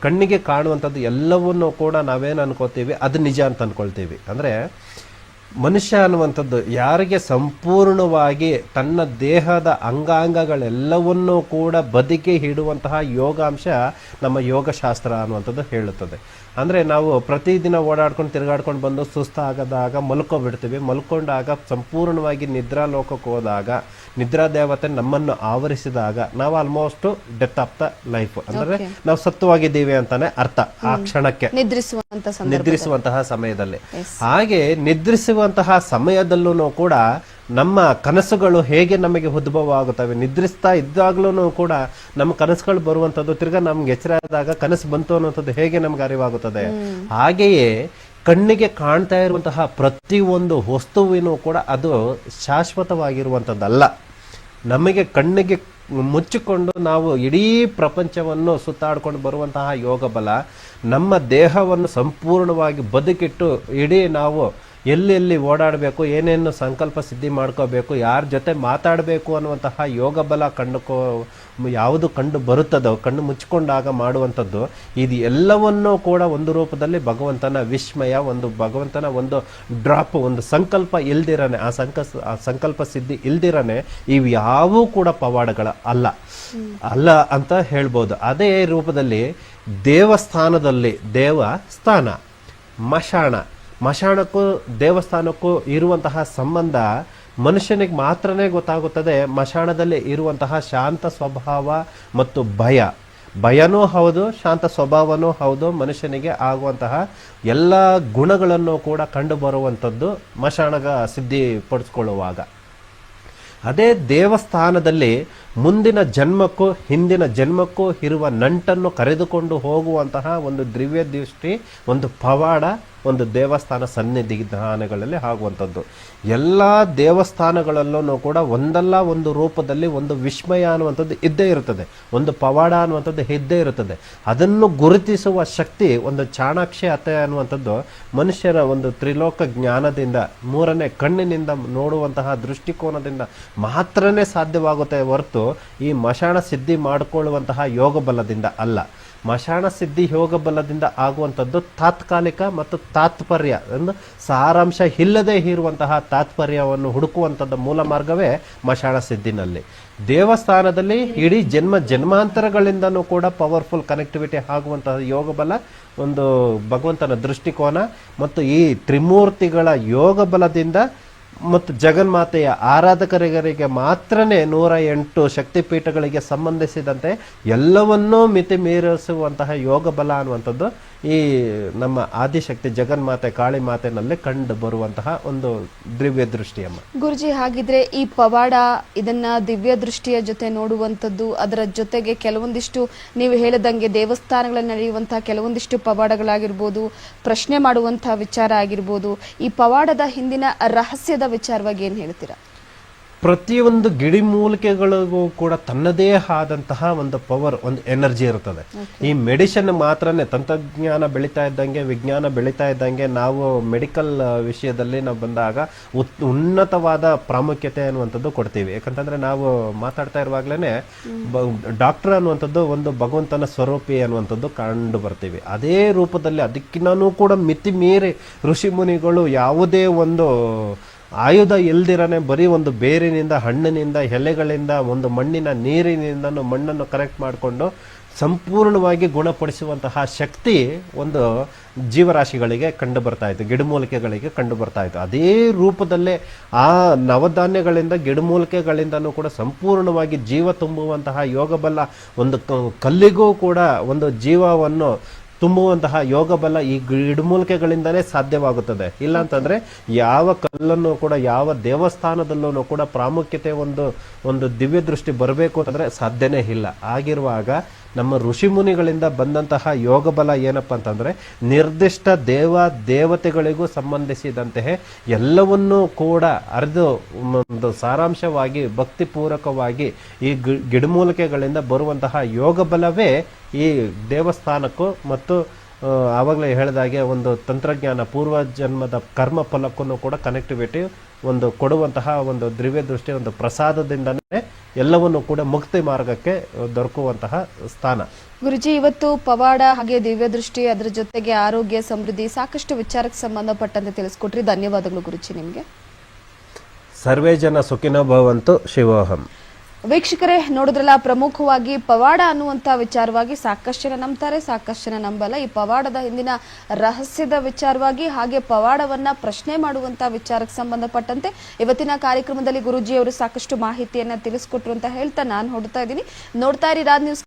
ಕಣ್ಣಿಗೆ ಕಾಣುವಂಥದ್ದು ಎಲ್ಲವನ್ನೂ ಕೂಡ ನಾವೇನು ಅನ್ಕೋತೀವಿ, ಅದು ನಿಜ ಅಂತ ಅನ್ಕೊಳ್ತೀವಿ. ಅಂದ್ರೆ ಮನುಷ್ಯ ಅನ್ನುವಂಥದ್ದು ಯಾರಿಗೆ ಸಂಪೂರ್ಣವಾಗಿ ತನ್ನ ದೇಹದ ಅಂಗಾಂಗಗಳೆಲ್ಲವನ್ನೂ ಕೂಡ ಬದುಕಿ ಹಿಡುವಂತಹ ಯೋಗಾಂಶ ನಮ್ಮ ಯೋಗಶಾಸ್ತ್ರ ಅನ್ನುವಂಥದ್ದು ಹೇಳುತ್ತದೆ. ಅಂದ್ರೆ ನಾವು ಪ್ರತಿದಿನ ಓಡಾಡ್ಕೊಂಡು ತಿರುಗಾಡ್ಕೊಂಡು ಬಂದು ಸುಸ್ತಾಗದಾಗ ಮಲ್ಕೊಬಿಡ್ತೀವಿ. ಮಲ್ಕೊಂಡಾಗ ಸಂಪೂರ್ಣವಾಗಿ ನಿದ್ರಾ ಲೋಕಕ್ಕೆ ಹೋದಾಗ ನಿದ್ರಾ ದೇವತೆ ನಮ್ಮನ್ನು ಆವರಿಸಿದಾಗ ನಾವು almost death of the life ಅಂದರೆ ನಾವು ಸತ್ವವಾಗಿದ್ದೀವಿ ಅಂತಾನೆ ಅರ್ಥ ಆ ಕ್ಷಣಕ್ಕೆ. ನಿದ್ರಿಸುವಂತಹ ಸಮಯದಲ್ಲಿ. ಹಾಗೆ ನಿದ್ರಿಸುವಂತಹ ಸಮಯದಲ್ಲೂ ಕೂಡ ನಮ್ಮ ಕನಸುಗಳು ಹೇಗೆ ನಮಗೆ ಉದ್ಭವ ಆಗುತ್ತವೆ ನಿದ್ರಿಸ್ತಾ ಇದ್ದಾಗ್ಲೂ ಕೂಡ ನಮ್ಮ ಕನಸುಗಳು ಬರುವಂತದ್ದು ತಿರ್ಗಾ ನಮ್ಗೆ ಎಚ್ಚರ ಆದಾಗ ಕನಸು ಬಂತು ಅನ್ನುವಂಥದ್ದು ಹೇಗೆ ನಮ್ಗೆ ಅರಿವಾಗುತ್ತದೆ? ಹಾಗೆಯೇ ಕಣ್ಣಿಗೆ ಕಾಣ್ತಾ ಇರುವಂತಹ ಪ್ರತಿಯೊಂದು ವಸ್ತುವಿನೂ ಕೂಡ ಅದು ಶಾಶ್ವತವಾಗಿರುವಂಥದ್ದಲ್ಲ. ನಮಗೆ ಕಣ್ಣಿಗೆ ಮುಚ್ಚಿಕೊಂಡು ನಾವು ಇಡೀ ಪ್ರಪಂಚವನ್ನು ಸುತ್ತಾಡ್ಕೊಂಡು ಬರುವಂತಹ ಯೋಗ ಬಲ ನಮ್ಮ ದೇಹವನ್ನು ಸಂಪೂರ್ಣವಾಗಿ ಬದುಕಿಟ್ಟು ಇಡೀ ನಾವು ಎಲ್ಲೆಲ್ಲಿ ಓಡಾಡಬೇಕು, ಏನೇನು ಸಂಕಲ್ಪ ಸಿದ್ಧಿ ಮಾಡ್ಕೋಬೇಕು, ಯಾರ ಜೊತೆ ಮಾತಾಡಬೇಕು ಅನ್ನುವಂತಹ ಯೋಗ ಬಲ ಕಂಡುಕೋ, ಯಾವುದು ಕಂಡು ಬರುತ್ತದೋ ಕಣ್ಣು ಮುಚ್ಚಿಕೊಂಡಾಗ ಮಾಡುವಂಥದ್ದು, ಇದು ಎಲ್ಲವನ್ನೂ ಕೂಡ ಒಂದು ರೂಪದಲ್ಲಿ ಭಗವಂತನ ವಿಸ್ಮಯ, ಒಂದು ಭಗವಂತನ ಒಂದು ಡ್ರಾಪ್, ಒಂದು ಸಂಕಲ್ಪ ಇಲ್ದಿರನೆ, ಆ ಸಂಕ, ಆ ಸಂಕಲ್ಪ ಸಿದ್ಧಿ ಇಲ್ದಿರನೆ, ಇವು ಯಾವೂ ಕೂಡ ಪವಾಡಗಳ ಅಲ್ಲ. ಅಲ್ಲ ಅಂತ ಹೇಳ್ಬೋದು. ಅದೇ ರೂಪದಲ್ಲಿ ದೇವಸ್ಥಾನದಲ್ಲಿ ದೇವಸ್ಥಾನ, ಮಶಾಣ ಮಶಾಣಕ್ಕೂ, ದೇವಸ್ಥಾನಕ್ಕೂ ಇರುವಂತಹ ಸಂಬಂಧ ಮನುಷ್ಯನಿಗೆ ಮಾತ್ರನೇ ಗೊತ್ತಾಗುತ್ತದೆ. ಮಶಾಣದಲ್ಲಿ ಇರುವಂತಹ ಶಾಂತ ಸ್ವಭಾವ ಮತ್ತು ಭಯ. ಭಯನೂ ಹೌದು, ಶಾಂತ ಸ್ವಭಾವನೂ ಹೌದು. ಮನುಷ್ಯನಿಗೆ ಆಗುವಂತಹ ಎಲ್ಲ ಗುಣಗಳನ್ನು ಕೂಡ ಕಂಡು ಬರುವಂಥದ್ದು ಮಶಾಣಗ ಸಿದ್ಧಿಪಡಿಸ್ಕೊಳ್ಳುವಾಗ ಅದೇ ದೇವಸ್ಥಾನದಲ್ಲಿ ಮುಂದಿನ ಜನ್ಮಕ್ಕೂ, ಹಿಂದಿನ ಜನ್ಮಕ್ಕೂ ಇರುವ ನಂಟನ್ನು ಕರೆದುಕೊಂಡು ಹೋಗುವಂತಹ ಒಂದು ದಿವ್ಯ ದೃಷ್ಟಿ, ಒಂದು ಪವಾಡ, ಒಂದು ದೇವಸ್ಥಾನ ಸನ್ನಿಧಾನಗಳಲ್ಲಿ ಆಗುವಂಥದ್ದು. ಎಲ್ಲ ದೇವಸ್ಥಾನಗಳಲ್ಲೂ ಕೂಡ ಒಂದಲ್ಲ ಒಂದು ರೂಪದಲ್ಲಿ ಒಂದು ವಿಸ್ಮಯ ಅನ್ನುವಂಥದ್ದು ಇದ್ದೇ ಇರುತ್ತದೆ. ಒಂದು ಪವಾಡ ಅನ್ನುವಂಥದ್ದು ಇದ್ದೇ ಇರುತ್ತದೆ. ಅದನ್ನು ಗುರುತಿಸುವ ಶಕ್ತಿ, ಒಂದು ಚಾಣಾಕ್ಷತೆ ಅನ್ನುವಂಥದ್ದು ಮನುಷ್ಯರ ಒಂದು ತ್ರಿಲೋಕ ಜ್ಞಾನದಿಂದ, ಮೂರನೇ ಕಣ್ಣಿನಿಂದ ನೋಡುವಂತಹ ದೃಷ್ಟಿಕೋನದಿಂದ ಮಾತ್ರನೇ ಸಾಧ್ಯವಾಗುತ್ತೆ ಹೊರತು ಈ ಮಶಾಣ ಸಿದ್ಧಿ ಮಾಡಿಕೊಳ್ಳುವಂತಹ ಯೋಗ ಬಲದಿಂದ ಅಲ್ಲ. ಮಶಾಣ ಸಿದ್ಧಿ ಯೋಗ ಬಲದಿಂದ ಆಗುವಂಥದ್ದು ತಾತ್ಕಾಲಿಕ ಮತ್ತು ತಾತ್ಪರ್ಯ. ಅಂದ್ರೆ ಸಾರಾಂಶ ಇಲ್ಲದೆ ಇರುವಂತಹ ತಾತ್ಪರ್ಯವನ್ನು ಹುಡುಕುವಂಥದ್ದು ಮೂಲ ಮಾರ್ಗವೇ ಮಶಾಣ ಸಿದ್ಧಿನಲ್ಲಿ. ದೇವಸ್ಥಾನದಲ್ಲಿ ಇಡೀ ಜನ್ಮ ಜನ್ಮಾಂತರಗಳಿಂದನೂ ಕೂಡ ಪವರ್ಫುಲ್ ಕನೆಕ್ಟಿವಿಟಿ ಆಗುವಂತಹ ಯೋಗ ಬಲ ಒಂದು ಭಗವಂತನ ದೃಷ್ಟಿಕೋನ ಮತ್ತು ಈ ತ್ರಿಮೂರ್ತಿಗಳ ಯೋಗ ಬಲದಿಂದ ಮತ್ತು ಜಗನ್ಮಾತೆಯ ಆರಾಧಕರಿಗೆ ಮಾತ್ರನೇ ನೂರ ಎಂಟು ಶಕ್ತಿಪೀಠಗಳಿಗೆ ಸಂಬಂಧಿಸಿದಂತೆ ಎಲ್ಲವನ್ನೂ ಮಿತಿ ಮೀರಿಸುವಂತಹ ಯೋಗ ಬಲ ಅನ್ನುವಂಥದ್ದು ಈ ನಮ್ಮ ಆದಿಶಕ್ತಿ ಜಗನ್ಮಾತೆ ಕಾಳಿ ಮಾತೆನಲ್ಲಿ ಕಂಡು ಬರುವಂತಹ ಒಂದು ದಿವ್ಯ ದೃಷ್ಟಿಯಮ್ಮ ಗುರುಜಿ, ಹಾಗಿದ್ರೆ ಈ ಪವಾಡ ಇದನ್ನ ದಿವ್ಯ ದೃಷ್ಟಿಯ ಜೊತೆ ನೋಡುವಂಥದ್ದು, ಅದರ ಜೊತೆಗೆ ಕೆಲವೊಂದಿಷ್ಟು ನೀವು ಹೇಳಿದಂಗೆ ದೇವಸ್ಥಾನಗಳಲ್ಲಿ ನಡೆಯುವಂತಹ ಕೆಲವೊಂದಿಷ್ಟು ಪವಾಡಗಳಾಗಿರ್ಬೋದು, ಪ್ರಶ್ನೆ ಮಾಡುವಂತಹ ವಿಚಾರ ಆಗಿರ್ಬೋದು, ಈ ಪವಾಡದ ಹಿಂದಿನ ರಹಸ್ಯದ ವಿಚಾರವಾಗಿ ಏನು ಹೇಳ್ತೀರಾ? ಪ್ರತಿಯೊಂದು ಗಿಡಿಮೂಲಿಕೆಗಳಿಗೂ ಕೂಡ ತನ್ನದೇ ಆದಂತಹ ಒಂದು ಪವರ್ ಒಂದು ಎನರ್ಜಿ ಇರುತ್ತದೆ. ಈ ಮೆಡಿಸಿನ್ ಮಾತ್ರನೇ ತಂತ್ರಜ್ಞಾನ ಬೆಳೀತಾ ಇದ್ದಂಗೆ ವಿಜ್ಞಾನ ಬೆಳೀತಾ ಇದ್ದಂಗೆ ನಾವು ಮೆಡಿಕಲ್ ವಿಷಯದಲ್ಲಿ ನಾವು ಬಂದಾಗ ಉತ್- ಉನ್ನತವಾದ ಪ್ರಾಮುಖ್ಯತೆ ಅನ್ನುವಂಥದ್ದು ಕೊಡ್ತೀವಿ. ಯಾಕಂತಂದ್ರೆ ನಾವು ಮಾತಾಡ್ತಾ ಇರುವಾಗ್ಲೇನೆ ಡಾಕ್ಟರ್ ಅನ್ನುವಂಥದ್ದು ಒಂದು ಭಗವಂತನ ಸ್ವರೂಪಿ ಅನ್ನುವಂಥದ್ದು ಕಂಡು ಬರ್ತೀವಿ. ಅದೇ ರೂಪದಲ್ಲಿ ಅದಕ್ಕಿನ್ನೂ ಕೂಡ ಮಿತಿ ಮೀರಿ ಋಷಿ ಮುನಿಗಳು ಯಾವುದೇ ಒಂದು ಆಯುಧ ಇಲ್ದಿರೋನೆ ಬರೀ ಒಂದು ಬೇರಿನಿಂದ, ಹಣ್ಣಿನಿಂದ, ಎಲೆಗಳಿಂದ, ಒಂದು ಮಣ್ಣಿನ ನೀರಿನಿಂದ ಮಣ್ಣನ್ನು ಕರೆಕ್ಟ್ ಮಾಡಿಕೊಂಡು ಸಂಪೂರ್ಣವಾಗಿ ಗುಣಪಡಿಸುವಂತಹ ಶಕ್ತಿ ಒಂದು ಜೀವರಾಶಿಗಳಿಗೆ ಕಂಡು ಬರ್ತಾ ಇತ್ತು ಗಿಡಮೂಲಿಕೆಗಳಿಗೆ ಕಂಡು ಬರ್ತಾ ಇತ್ತು ಅದೇ ರೂಪದಲ್ಲೇ ಆ ನವಧಾನ್ಯಗಳಿಂದ, ಗಿಡಮೂಲಿಕೆಗಳಿಂದನೂ ಕೂಡ ಸಂಪೂರ್ಣವಾಗಿ ಜೀವ ತುಂಬುವಂತಹ ಯೋಗಬಲ ಒಂದು ಕಲ್ಲಿಗೂ ಕೂಡ ಒಂದು ಜೀವವನ್ನು ತುಂಬುವಂತಹ ಯೋಗ ಬಲ ಈ ಗಿಡಮೂಲಿಕೆಗಳಿಂದಲೇ ಸಾಧ್ಯವಾಗುತ್ತದೆ. ಇಲ್ಲ ಅಂತಂದ್ರೆ ಯಾವ ಕಲ್ಲನ್ನು ಕೂಡ, ಯಾವ ದೇವಸ್ಥಾನದಲ್ಲೂ ಕೂಡ ಪ್ರಾಮುಖ್ಯತೆ ಒಂದು ಒಂದು ದಿವ್ಯ ದೃಷ್ಟಿ ಬರಬೇಕು ಅಂತಂದ್ರೆ ಸಾಧ್ಯನೇ ಇಲ್ಲ. ಆಗಿರುವಾಗ ನಮ್ಮ ಋಷಿ ಮುನಿಗಳಿಂದ ಬಂದಂತಹ ಯೋಗ ಬಲ ಏನಪ್ಪ ಅಂತಂದರೆ ನಿರ್ದಿಷ್ಟ ದೇವ ದೇವತೆಗಳಿಗೂ ಸಂಬಂಧಿಸಿದಂತೆ ಎಲ್ಲವನ್ನೂ ಕೂಡ ಅರಿದು ಒಂದು ಸಾರಾಂಶವಾಗಿ, ಭಕ್ತಿಪೂರ್ವಕವಾಗಿ ಈ ಗಿಡಮೂಲಿಕೆಗಳಿಂದ ಬರುವಂತಹ ಯೋಗ ಬಲವೇ ಈ ದೇವಸ್ಥಾನಕ್ಕೂ ಮತ್ತು ಆವಾಗಲೇ ಹೇಳಿದಾಗೆ ಒಂದು ತಂತ್ರಜ್ಞಾನ ಪೂರ್ವ ಜನ್ಮದ ಕರ್ಮ ಫಲಕ್ಕೂ ಕೂಡ ಕನೆಕ್ಟಿವಿಟಿ ಒಂದು ಕೊಡುವಂತಹ ಒಂದು ದ್ರವ್ಯ ದೃಷ್ಟಿ ಒಂದು ಪ್ರಸಾದದಿಂದನೇ ಎಲ್ಲವನ್ನು ಕೂಡ ಮುಕ್ತಿ ಮಾರ್ಗಕ್ಕೆ ದೊರಕುವಂತಹ ಸ್ಥಾನ. ಗುರುಜಿ ಇವತ್ತು ಪವಾಡ ಹಾಗೆ ದಿವ್ಯ ದೃಷ್ಟಿ ಅದರ ಜೊತೆಗೆ ಆರೋಗ್ಯ ಸಮೃದ್ಧಿ ಸಾಕಷ್ಟು ವಿಚಾರಕ್ಕೆ ಸಂಬಂಧಪಟ್ಟಂತೆ ತಿಳಿಸ್ಕೊಟ್ರಿ. ಧನ್ಯವಾದಗಳು ಗುರುಜಿ ನಿಮಗೆ. ಸರ್ವೇ ಜನ ಸುಖಿನೋ ಭವಂತು ಶಿವೋಹಂ. ವೀಕ್ಷಕರೇ, ನೋಡಿದ್ರಲ್ಲ, ಪ್ರಮುಖವಾಗಿ ಪವಾಡ ಅನ್ನುವಂಥ ವಿಚಾರವಾಗಿ ಸಾಕಷ್ಟು ಜನ ನಂಬ್ತಾರೆ, ಸಾಕಷ್ಟು ಜನ ನಂಬಲ್ಲ. ಈ ಪವಾಡದ ಹಿಂದಿನ ರಹಸ್ಯದ ವಿಚಾರವಾಗಿ ಹಾಗೆ ಪವಾಡವನ್ನ ಪ್ರಶ್ನೆ ಮಾಡುವಂತ ವಿಚಾರಕ್ಕೆ ಸಂಬಂಧಪಟ್ಟಂತೆ ಇವತ್ತಿನ ಕಾರ್ಯಕ್ರಮದಲ್ಲಿ ಗುರುಜಿಯವರು ಸಾಕಷ್ಟು ಮಾಹಿತಿಯನ್ನ ತಿಳಿಸ್ಕೊಟ್ರು ಅಂತ ಹೇಳ್ತಾ ನಾನು ಹೊಡ್ತಾ ಇದ್ದೀನಿ. ನೋಡ್ತಾ ಇರಿ, ರಾಜ್ ನ್ಯೂಸ್.